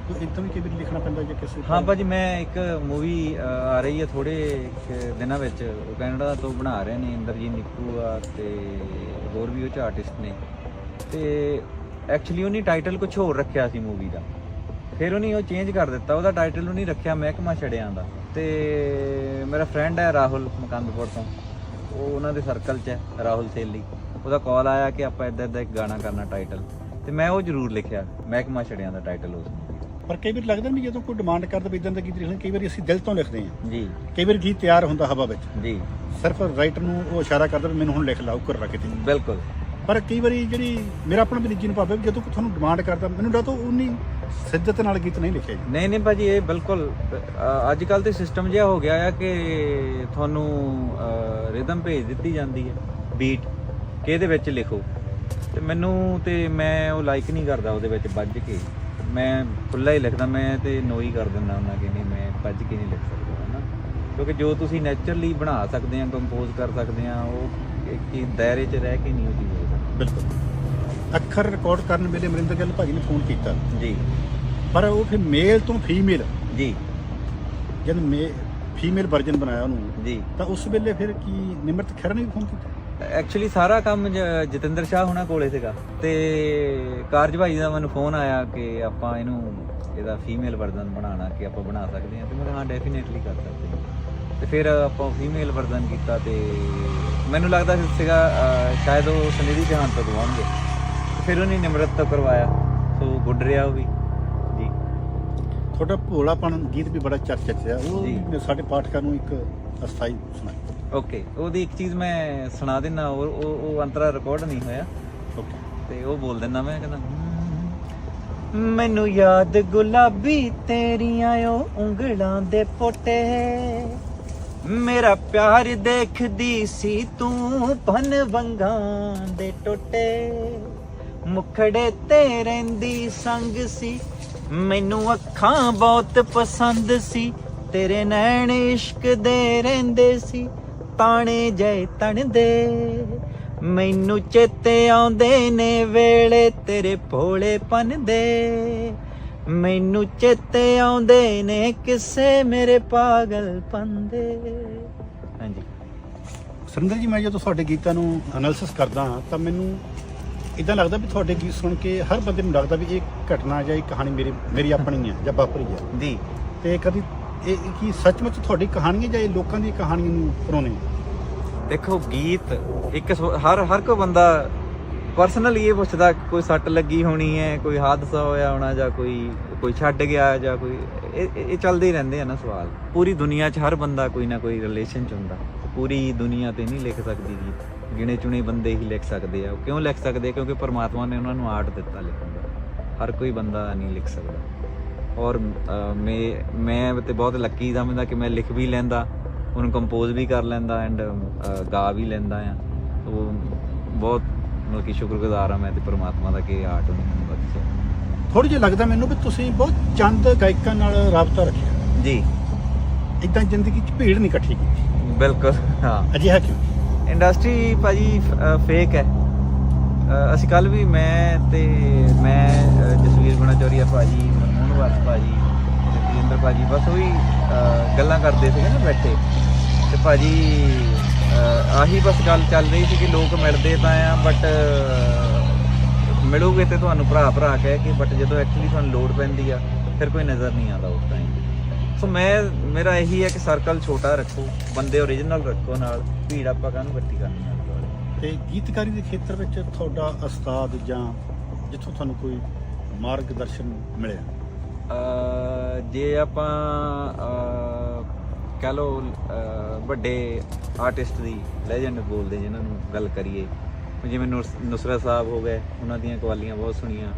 ਕੋਈ ਇਦਾਂ ਵੀ ਕਈ ਵਾਰੀ ਲਿਖਣਾ ਪੈਂਦਾ ਜਾਂ ਕਿਸੇ ਹਾਂ ਭਾਜੀ ਮੈਂ ਇੱਕ ਮੂਵੀ ਆ ਰਹੀ ਹੈ ਥੋੜੇ ਦਿਨਾਂ ਵਿੱਚ। ਉਹ ਕੈਨੇਡਾ ਤੋਂ ਬਣਾ ਰਹੇ ਨੇ ਇੰਦਰਜੀਤ ਨਿੱਕੂ ਆ ਤੇ ਹੋਰ ਵੀ ਉਹ ਚ ਆਰਟਿਸਟ ਨੇ। ਤੇ ਐਕਚੁਅਲੀ ਉਹਨੇ ਟਾਈਟਲ ਕੁਝ ਹੋਰ ਰੱਖਿਆ ਸੀ ਮੂਵੀ ਦਾ। ਫਿਰ ਉਹਨੇ ਉਹ ਚੇਂਜ ਕਰ ਦਿੱਤਾ। ਉਹਦਾ ਟਾਈਟਲ ਉਹਨੇ ਰੱਖਿਆ ਮਹਿਕਮਾ ਛੜਿਆਂ ਦਾ। ਤੇ ਮੇਰਾ ਫਰੈਂਡ ਹੈ ਰਾਹੁਲ ਮਕੰਦਪੁਰ ਤੋਂ। ਉਹ ਉਹਨਾਂ ਦੇ ਸਰਕਲ 'ਚ ਹੈ ਰਾਹੁਲ ਸੇਲੀ। ਉਹਦਾ ਕਾਲ ਆਇਆ ਕਿ ਆਪਾਂ ਇਦਾਂ ਇਦਾਂ ਇੱਕ ਗਾਣਾ ਕਰਨਾ ਟਾਈਟਲ ਤੇ ਮੈਂ ਉਹ ਜ਼ਰੂਰ ਲਿਖਿਆ ਮਹਿਕਮਾ ਛੜਿਆਂ ਦਾ ਟਾਈਟਲ ਉਸ ਦਾ। ਪਰ ਕਈ ਵਾਰੀ ਲੱਗਦਾ ਵੀ ਜਦੋਂ ਕੋਈ ਡਿਮਾਂਡ ਕਰਦਾ ਵੀ ਇਦਾਂ ਦਾ ਗੀਤ ਲਿਖਣਾ ਕਈ ਵਾਰੀ ਅਸੀਂ ਦਿਲ ਤੋਂ ਲਿਖਦੇ ਹਾਂ। ਜੀ। ਕਈ ਵਾਰੀ ਗੀਤ ਤਿਆਰ ਹੁੰਦਾ ਹਵਾ ਵਿੱਚ। ਜੀ। ਸਿਰਫ ਰਾਈਟਰ ਨੂੰ ਉਹ ਇਸ਼ਾਰਾ ਕਰਦਾ ਵੀ ਮੈਨੂੰ ਹੁਣ ਲਿਖ ਲਾ ਉੱਕਰ ਰੱਖ ਕੇ ਬਿਲਕੁਲ। ਪਰ ਕਈ ਵਾਰੀ ਜਿਹੜੀ ਮੇਰਾ ਆਪਣਾ ਵੀ ਨਿੱਜੀ ਅਨੁਭਵ ਹੈ ਵੀ ਜਦੋਂ ਕੋਈ ਤੁਹਾਨੂੰ ਡਿਮਾਂਡ ਕਰਦਾ ਮੈਨੂੰ ਲੱਗਦਾ ਉਹ ਉਨੀ ਸਿੱਧਤ ਨਾਲ ਗੀਤ ਨਹੀਂ ਲਿਖਿਆ ਜੀ ਨਹੀਂ ਨਹੀਂ ਭਾਜੀ ਇਹ ਬਿਲਕੁਲ ਅੱਜ ਕੱਲ ਤੇ ਸਿਸਟਮ ਜਿਹਾ ਹੋ ਗਿਆ ਆ ਕਿ ਤੁਹਾਨੂੰ ਰਿਦਮ ਭੇਜ ਦਿੱਤੀ ਜਾਂਦੀ ਹੈ ਬੀਟ ਕਿ ਇਹਦੇ ਵਿੱਚ ਲਿਖੋ। ਤੇ ਮੈਨੂੰ ਤੇ ਮੈਂ ਉਹ ਲਾਈਕ ਨਹੀਂ ਕਰਦਾ ਉਹਦੇ ਵਿੱਚ ਵੱਜ ਕੇ। ਮੈਂ ਖੁੱਲਾ ਹੀ ਲਿਖਦਾ ਮੈਂ ਤੇ ਨੋ ਹੀ ਕਰ ਦਿੰਦਾ ਉਹਨਾਂ ਕਿ ਨਹੀਂ ਮੈਂ ਵੱਜ ਕੇ ਨਹੀਂ ਲਿਖ ਸਕਦਾ ਹਨਾ। ਕਿਉਂਕਿ ਜੋ ਤੁਸੀਂ ਨੇਚਰਲੀ ਬਣਾ ਸਕਦੇ ਆ ਕੰਪੋਜ਼ ਕਰ ਸਕਦੇ ਆ ਉਹ ਇੱਕ ਹੀ ਦਾਇਰੇ 'ਚ ਰਹਿ ਕੇ ਨਹੀਂ ਉਹ ਚੀਜ਼ ਹੋ ਸਕਦੀ। ਬਿਲਕੁਲ। ਅੱਖਰ ਰਿਕਾਰਡ ਕਰਨ ਵੇਲੇ ਅਮਰਿੰਦਰ ਗਿੱਲ ਭਾਜੀ ਨੇ ਫੋਨ ਕੀਤਾ। ਜੀ। ਪਰ ਉਹ ਫਿਰ ਮੇਲ ਤੋਂ ਫੀਮੇਲ ਜੀ। ਜਦ ਮੇ ਫੀਮੇਲ ਵਰਜਨ ਬਣਾਇਆ ਉਹਨੂੰ ਜੀ। ਤਾਂ ਉਸ ਵੇਲੇ ਫਿਰ ਕੀ ਨਿਮਰਤ ਖਹਿਰਾ ਨੇ ਵੀ ਫੋਨ ਕੀਤਾ? ਐਕਚੁਅਲੀ ਸਾਰਾ ਕੰਮ ਜ- ਜਤਿੰਦਰ ਸ਼ਾਹ ਹੁਣਾਂ ਕੋਲੇ ਸੀਗਾ। ਤੇ ਕਾਰਜ ਭਾਈ ਦਾ ਮੈਨੂੰ ਫੋਨ ਆਇਆ ਕਿ ਆਪਾਂ ਇਹਨੂੰ ਇਹਦਾ ਫੀਮੇਲ ਵਰਜ਼ਨ ਬਣਾਉਣਾ ਕਿ ਆਪਾਂ ਬਣਾ ਸਕਦੇ ਹਾਂ। ਤੇ ਮੈਂ ਕਿਹਾ ਹਾਂ ਡੈਫੀਨੇਟਲੀ ਕਰ ਸਕਦੇ ਹਾਂ। ਤੇ ਫਿਰ ਆਪਾਂ ਫੀਮੇਲ ਵਰਜ਼ਨ ਕੀਤਾ ਤੇ ਮੈਨੂੰ ਲੱਗਦਾ ਸੀ- ਸੀਗਾ ਅਹ, ਸ਼ਾਇਦ ਉਹ ਸੁਨਿਧੀ ਜਹਾਨ ਤੋਂ ਗਵਾਉਣਗੇ ਤੇ ਫਿਰ ਉਹਨੇ ਨਿਮਰਤ ਤੋਂ ਕਰਵਾਇਆ। ਸੋ ਗੁੱਡ ਰਿਹਾ ਉਹ ਵੀ। ਜੀ। ਤੁਹਾਡਾ ਭੋਲਾਪਣ ਗੀਤ ਵੀ ਬੜਾ ਚਰਚਿਤ ਹੈ ਉਹ ਜੀ। ਵੀ ਸਾਡੇ ਪਾਠਕਾਂ ਨੂੰ ਇੱਕ ਅਸਥਾਈ ਸੁਣਾਈ। ਓਕੇ। ਉਹਦੀ ਇੱਕ ਚੀਜ਼ ਮੈਂ ਸੁਣਾ ਦਿੰਨਾ ਉਹ ਉਹ ਉਹ ਅੰਤਰਾ ਰਿਕਾਰਡ ਨਹੀਂ ਹੋਇਆ। ਓਕੇ। ਤੇ ਉਹ ਬੋਲ ਦਿੰਦਾ ਮੈਂ ਕਹਿੰਦਾ "ਹਮ, ਮੈਨੂੰ ਯਾਦ ਗੁਲਾਬੀ ਤੇਰੀਆਂ ਉਹ ਉਂਗਲਾਂ ਦੇ ਪੋਟੇ। ਮੇਰਾ ਪਿਆਰ ਦੇਖਦੀ ਸੀ ਤੂੰ ਪਨ ਵੰਗਾਂ ਦੇ ਟੋਟੇ। ਮੁਖੜੇ ਤੇ ਰਹਿੰਦੀ ਸੰਗ ਸੀ। ਮੈਨੂੰ ਅੱਖਾਂ ਬਹੁਤ ਪਸੰਦ ਸੀ। ਤੇਰੇ ਨੈਣ ਇਸ਼ਕ ਦੇ ਰਹਿੰਦੇ ਸੀ। ਤਾਣੇ ਜੈ ਤਣ ਮੈਨੂੰ ਚੇਤੇ ਆਉਂਦੇ ਨੇ ਵੇਲੇ ਤੇਰੇ ਭੋਲੇਪਨ ਦੇ ਮੈਨੂੰ ਚੇਤੇ ਆਉਂਦੇ ਨੇ ਕਿਸੇ ਮੇਰੇ ਪਾਗਲਪਨ ਦੇ ਹਾਂਜੀ। ਸੁਰਿੰਦਰ ਜੀ, ਮੈਂ ਜਦੋਂ ਤੁਹਾਡੇ ਗੀਤਾਂ ਨੂੰ ਐਨਾਲਿਸਿਸ ਕਰਦਾ ਹਾਂ, ਤਾਂ ਮੈਨੂੰ ਇਦਾਂ ਲੱਗਦਾ ਵੀ ਤੁਹਾਡੇ ਗੀਤ ਸੁਣ ਕੇ ਹਰ ਬੰਦੇ ਨੂੰ ਲੱਗਦਾ ਵੀ ਇਹ ਘਟਨਾ ਜਾਂ ਇਹ ਕਹਾਣੀ ਮੇਰੀ ਮੇਰੀ ਆਪਣੀ ਹੈ ਜਾਂ ਵਾਪਰੀ ਹੈ। ਜੀ। ਤੇ ਕਦੀ ਇਹ ਕੀ ਸੱਚਮੁੱਚ ਤੁਹਾਡੀ ਕਹਾਣੀ ਹੈ ਜਾਂ ਇਹ ਲੋਕਾਂ ਦੀ ਕਹਾਣੀਆਂ ਨੂੰ ਪਰੋਣੇ ਦੇਖੋ ਗੀਤ ਇੱਕ ਹਰ ਹਰ ਕੋਈ ਬੰਦਾ ਪਰਸਨਲੀ ਇਹ ਪੁੱਛਦਾ ਕਿ ਕੋਈ ਸੱਟ ਲੱਗੀ ਹੋਣੀ ਹੈ ਕੋਈ ਹਾਦਸਾ ਹੋਇਆ ਹੋਣਾ ਜਾਂ ਕੋਈ ਕੋਈ ਛੱਡ ਗਿਆ ਜਾਂ ਕੋਈ ਇਹ ਚੱਲਦੇ ਹੀ ਰਹਿੰਦੇ ਆ ਨਾ ਸਵਾਲ। ਪੂਰੀ ਦੁਨੀਆ 'ਚ ਹਰ ਬੰਦਾ ਕੋਈ ਨਾ ਕੋਈ ਰਿਲੇਸ਼ਨ 'ਚ ਹੁੰਦਾ। ਪੂਰੀ ਦੁਨੀਆ ਤੇ ਨਹੀਂ ਲਿਖ ਸਕਦੀ ਗੀਤ। ਗਿਣੇ ਚੁਣੇ ਬੰਦੇ ਹੀ ਲਿਖ ਸਕਦੇ ਆ। ਕਿਉਂ ਲਿਖ ਸਕਦੇ ਆ? ਕਿਉਂਕਿ ਪਰਮਾਤਮਾ ਨੇ ਉਹਨਾਂ ਨੂੰ ਆਰਟ ਦਿੱਤਾ ਲਿਖਣ ਦਾ। ਹਰ ਕੋਈ ਬੰਦਾ ਨਹੀਂ ਲਿਖ ਸਕਦਾ। ਔਰ ਮੈਂ ਮੈਂ ਤੇ ਬਹੁਤ ਲੱਕੀ ਸਮਝਦਾ ਕਿ ਮੈਂ ਲਿਖ ਵੀ ਲੈਂਦਾ ਉਹਨੂੰ ਕੰਪੋਜ਼ ਵੀ ਕਰ ਲੈਂਦਾ ਐਂਡ ਗਾ ਵੀ ਲੈਂਦਾ ਆ। ਉਹ ਬਹੁਤ ਮਤਲਬ ਕਿ ਸ਼ੁਕਰਗੁਜ਼ਾਰ ਆ ਮੈਂ ਤੇ ਪ੍ਰਮਾਤਮਾ ਦਾ ਕਿ ਆਰਟ ਉਹਨੇ ਮੈਨੂੰ ਬਖਸ਼ਿਆ। ਥੋੜੀ ਜਿਹਾ ਲੱਗਦਾ ਮੈਨੂੰ ਵੀ ਤੁਸੀਂ ਬਹੁਤ ਚੰਦ ਗਾਇਕਾਂ ਨਾਲ ਰਾਬਤਾ ਰੱਖਿਆ। ਜੀ। ਇਦਾਂ ਜ਼ਿੰਦਗੀ 'ਚ ਭੀੜ ਨਹੀਂ ਇਕੱਠੀ ਕੀਤੀ। ਬਿਲਕੁਲ ਹਾਂ। ਅਜਿਹਾ ਕਿਉਂ? ਇੰਡਸਟਰੀ ਭਾਜੀ ਫੇਕ ਹੈ। ਅਸੀਂ ਕੱਲ ਵੀ ਮੈਂ ਤੇ ਮੈਂ ਜਸਵੀਰ ਗੁਣਾ ਚੌਰੀਆ ਭਾਜੀ ਮਨਮੋਹਨ ਵਾਸ ਭਾਜੀ ਜਤਿੰਦਰ ਤੇਜਿੰਦਰ ਭਾਜੀ ਬਸ ਉਹੀ, ਅਹ, ਗੱਲਾਂ ਕਰਦੇ ਸੀਗੇ ਨਾ ਬੈਠੇ। ਤੇ ਭਾਜੀ, ਅਹ, ਆਹੀ ਬਸ ਗੱਲ ਚੱਲ ਰਹੀ ਸੀ ਕਿ ਲੋਕ ਮਿਲਦੇ ਤਾਂ ਆ ਬਟ ਮਿਲੋਗੇ ਤੇ ਤੁਹਾਨੂੰ ਭਰਾ ਭਰਾ ਕਹਿ ਕੇ ਬਟ ਜਦੋਂ ਐਕਚੁਅਲੀ ਤੁਹਾਨੂੰ ਲੋੜ ਪੈਂਦੀ ਆ, ਫਿਰ ਕੋਈ ਨਜ਼ਰ ਨਹੀਂ ਆਉਂਦਾ ਉਸ ਟਾਈਮ ਸੋ ਮੈਂ ਮੇਰਾ ਇਹੀ ਹੈ ਕਿ ਸਰਕਲ ਛੋਟਾ ਰੱਖੋ ਬੰਦੇ ਓਰੀਜਨਲ ਰੱਖੋ ਨਾਲ ਭੀੜ ਆਪਾਂ ਕਾਹਨੂੰ ਇਕੱਠੀ ਕਰਨੀ ਦੁਆਲੇ। ਤੇ ਗੀਤਕਾਰੀ ਦੇ ਖੇਤਰ ਵਿੱਚ ਤੁਹਾਡਾ ਉਸਤਾਦ ਜਾਂ ਜਿੱਥੋਂ ਤੁਹਾਨੂੰ ਕੋਈ ਮਾਰਗਦਰਸ਼ਨ ਮਿਲਿਆ ਜੇ ਆਪਾਂ ਕਹਿ ਅਹ, ਵੱਡੇ ਆਰਟਿਸਟ ਦੀ ਲੈਜੈਂਡ ਬੋਲਦੇ ਜਿਨ੍ਹਾਂ ਨੂੰ ਗੱਲ ਕਰੀਏ ਜਿਵੇਂ ਨੁਸ- ਨੁਸਰਤ ਸਾਹਿਬ ਹੋ ਗਏ ਉਹਨਾਂ ਦੀਆਂ ਕਵਾਲੀਆਂ ਬਹੁਤ ਸੁਣੀਆਂ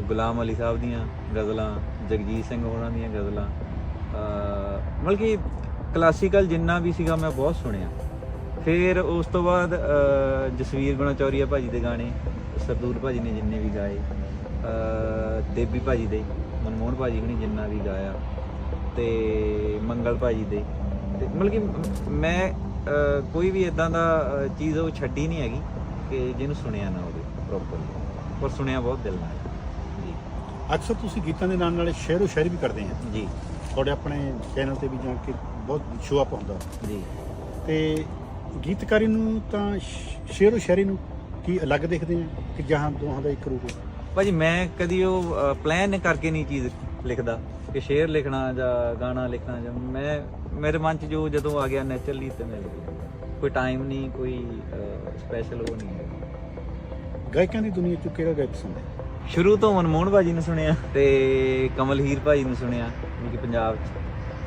ਗੁਲਾਮ ਅਲੀ ਸਾਹਿਬ ਦੀਆਂ ਗਜ਼ਲਾਂ ਜਗਜੀਤ ਸਿੰਘ ਹੋਰਾਂ ਦੀਆਂ ਗਜ਼ਲਾਂ ਮਤਲਬ ਕਿ ਕਲਾਸੀਕਲ ਜਿੰਨਾ ਵੀ ਸੀਗਾ ਮੈਂ ਬਹੁਤ ਸੁਣਿਆ। ਫਿਰ ਉਸ ਤੋਂ ਬਾਅਦ ਜਸਵੀਰ ਗੁਣਾਚੌਰੀਆ ਭਾਜੀ ਦੇ ਗਾਣੇ ਸਰਦੂਲ ਭਾਜੀ ਨੇ ਜਿੰਨੇ ਵੀ ਗਾਏ ਦੇਬੀ ਭਾਜੀ ਦੇ ਮਨਮੋਹਨ ਭਾਜੀ ਹੁਣੀ ਜਿੰਨਾ ਵੀ ਗਾਇਆ ਤੇ ਮੰਗਲ ਭਾਜੀ ਦੇ। ਤੇ ਮਤਲਬ ਕਿ ਮ- ਕੋਈ ਵੀ ਇਦਾਂ ਦਾ ਚੀਜ਼ ਉਹ ਛੱਡੀ ਨਹੀਂ ਹੈਗੀ ਕਿ ਜਿਹਨੂੰ ਸੁਣਿਆ ਨਾ ਹੋਵੇ ਪ੍ਰੋਪਰਲੀ ਪਰ ਸੁਣਿਆ ਬਹੁਤ ਦਿਲ ਨਾਲ। ਜੀ। ਅਕਸਰ ਤੁਸੀਂ ਗੀਤਾਂ ਦੇ ਨਾਲ ਨਾਲ ਸ਼ੇਰੋ ਸ਼ਾਇਰੀ ਵੀ ਕਰਦੇ ਆ। ਜੀ। ਤੁਹਾਡੇ ਆਪਣੇ ਚੈਨਲ ਤੇ ਵੀ ਜਾ ਕੇ ਬਹੁਤ ਸ਼ੋਅ ਅਪ ਹੁੰਦਾ। ਜੀ। ਤੇ ਗੀਤਕਾਰੀ ਨੂੰ ਤਾਂ ਸ਼ੇਰੋ ਸ਼ਾਇਰੀ ਨੂੰ ਕੀ ਅਲੱਗ ਦੇਖਦੇ ਆ ਕਿ ਜਹਾਂ ਦੋਹਾਂ ਦਾ ਇੱਕ ਰੂਪ ਹੈ? ਭਾਜੀ ਮੈਂ ਕਦੀ ਉਹ ਪਲਾਨ ਕਰਕੇ ਨਹੀਂ ਚੀਜ਼ ਲਿਖਦਾ ਕਿ ਸ਼ੇਰ ਲਿਖਣਾ ਜਾਂ ਗਾਣਾ ਲਿਖਣਾ ਜਾਂ ਮੈਂ ਮੇਰੇ ਮਨ 'ਚ ਜੋ ਜਦੋਂ ਆ ਗਿਆ ਨੇਚਰਲੀ ਤੇ ਮੈਂ। ਕੋਈ ਟਾਈਮ ਨਹੀਂ ਕੋਈ ਸਪੈਸ਼ਲ ਉਹ ਨਹੀਂ ਗਾਇਕਾਂ ਦੀ ਦੁਨੀਆ 'ਚ ਕਿਹੜਾ ਗਾਇਕ ਪਸੰਦ ਹੈ ਸ਼ੁਰੂ ਤੋਂ ਮਨਮੋਹਨ ਭਾਜੀ ਨੂੰ ਸੁਣਿਆ ਤੇ ਕਮਲ ਹੀਰ ਭਾਜੀ ਨੂੰ ਸੁਣਿਆ। ਕਿ ਪੰਜਾਬ 'ਚ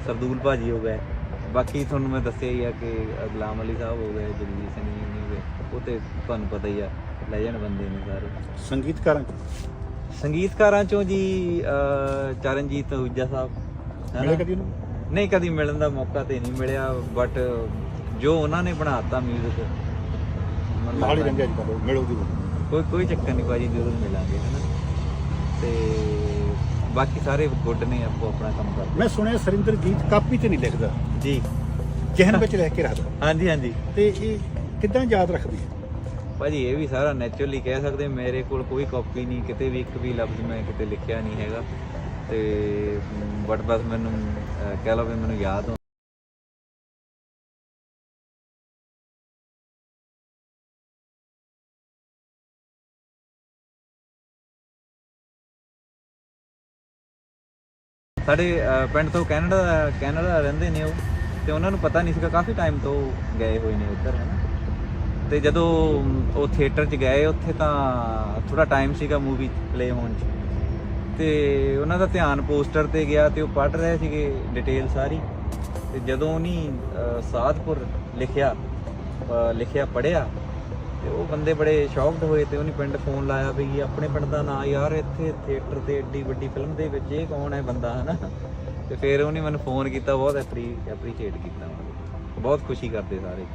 ਸਰਦੂਲ ਭਾਜੀ ਹੋ ਗਏ। ਬਾਕੀ ਤੁਹਾਨੂੰ ਮੈਂ ਦੱਸਿਆ ਹੀ ਆ ਕਿ ਗੁਲਾਮ ਅਲੀ ਸਾਹਿਬ ਹੋ ਗਏ ਜਗਜੀਤ ਸਿੰਘ ਜੀ ਹੋ ਗਏ। ਉਹ ਤੇ ਤੁਹਾਨੂੰ ਪਤਾ ਹੀ ਆ ਲੈਜੈਂਡ ਬੰਦੇ ਨੇ ਸਾਰੇ। ਸੰਗੀਤਕਾਰਾਂ ਸੰਗੀਤਕਾਰਾਂ ਚੋਂ ਜੀ ਚਰਨਜੀਤ ਹੁਜਾ ਸਾਹਿਬ ਹੈ ਮਿਲੇ ਨਾ? ਕਦੀ ਨੂੰ ਨਹੀਂ ਕਦੀ ਮਿਲਣ ਦਾ ਮੌਕਾ ਤੇ ਨਹੀਂ ਮਿਲਿਆ ਬਟ ਜੋ ਉਹਨਾਂ ਨੇ ਬਣਾਤਾ 뮤직 ਮਿਲੋ ਦੀ ਕੋਈ ਕੋਈ ਚੱਕਰ ਨਹੀਂ ਭਾਜੀ ਜ਼ਰੂਰ ਮਿਲਾਂਗੇ ਹਨਾ ਤੇ ਬਾਕੀ ਸਾਰੇ ਗੁੱਡ ਨੇ ਆਪੋ ਆਪਣਾ ਕੰਮ ਕਰਦੇ ਮੈਂ ਸੁਣਿਆ ਸਰਿੰਦਰ ਗੀਤ ਕਾਪੀ ਤੇ ਨਹੀਂ ਲਿਖਦਾ। ਜੀ। ਜਿਹਨ ਵਿੱਚ ਰਹਿ ਕੇ ਰੱਖਦਾ ਹਾਂਜੀ ਹਾਂਜੀ। ਤੇ ਇਹ ਕਿੱਦਾਂ ਯਾਦ ਰੱਖਦੀ ਹੈ? ਭਾਜੀ ਇਹ ਵੀ ਸਾਰਾ ਨੇਚਰਲੀ ਕਹਿ ਸਕਦੇ ਮੇਰੇ ਕੋਲ ਕੋਈ ਕਾਪੀ ਨਹੀਂ ਕਿਤੇ ਵੀ ਇੱਕ ਵੀ ਲਫ਼ਜ਼ ਮੈਂ ਕਿਤੇ ਲਿਖਿਆ ਨਹੀਂ ਹੈਗਾ। ਤੇ ਬਟ ਬਸ ਮੈਨੂੰ ਕਹਿ ਲਓ ਵੀ ਮੈਨੂੰ ਯਾਦ ਸਾਡੇ ਪਿੰਡ ਤੋਂ ਕੈਨੇਡਾ ਕੈਨੇਡਾ ਰਹਿੰਦੇ ਨੇ ਉਹ ਤੇ ਉਹਨਾਂ ਨੂੰ ਪਤਾ ਨਹੀਂ ਸੀਗਾ ਕਾਫੀ ਟਾਈਮ ਤੋਂ ਗਏ ਹੋਏ ਨੇ ਉੱਧਰ ਹੈ ਨਾ? ਤੇ ਜਦੋਂ ਉਹ ਥੀਏਟਰ 'ਚ ਗਏ ਉੱਥੇ ਤਾਂ ਥੋੜਾ ਟਾਈਮ ਸੀਗਾ ਮੂਵੀ ਪਲੇ ਹੋਣ 'ਚ। ਤੇ ਉਹਨਾਂ ਦਾ ਧਿਆਨ ਪੋਸਟਰ ਤੇ ਗਿਆ ਤੇ ਉਹ ਪੜ੍ਹ ਰਹੇ ਸੀਗੇ ਡਿਟੇਲ ਸਾਰੀ। ਤੇ ਜਦੋਂ ਉਹਨੀ ਸਾਧਪੁਰ ਲਿਖਿਆ ਅਹ, ਲਿਖਿਆ ਪੜਿਆ ਤੇ ਉਹ ਬੰਦੇ ਬੜੇ ਸ਼ੌਕਡ ਹੋਏ ਤੇ ਉਹਨੇ ਪਿੰਡ ਫੋਨ ਲਾਇਆ ਵੀ ਆਪਣੇ ਪਿੰਡ ਦਾ ਨਾਂ ਯਾਰ ਇੱਥੇ ਥੀਏਟਰ ਤੇ ਏਡੀ ਵੱਡੀ ਫਿਲਮ ਦੇ ਵਿੱਚ ਇਹ ਕੌਣ ਹੈ ਬੰਦਾ ਹਨਾ? ਤੇ ਫਿਰ ਉਹਨੇ ਮੈਨੂੰ ਫੋਨ ਕੀਤਾ ਬਹੁਤ ਐਪਰੀ ਐਪਰੀਸ਼ੀਏਟ ਕੀਤਾ। ਬਹੁਤ ਖੁਸ਼ੀ ਕਰਦੇ ਸਾਰੇ।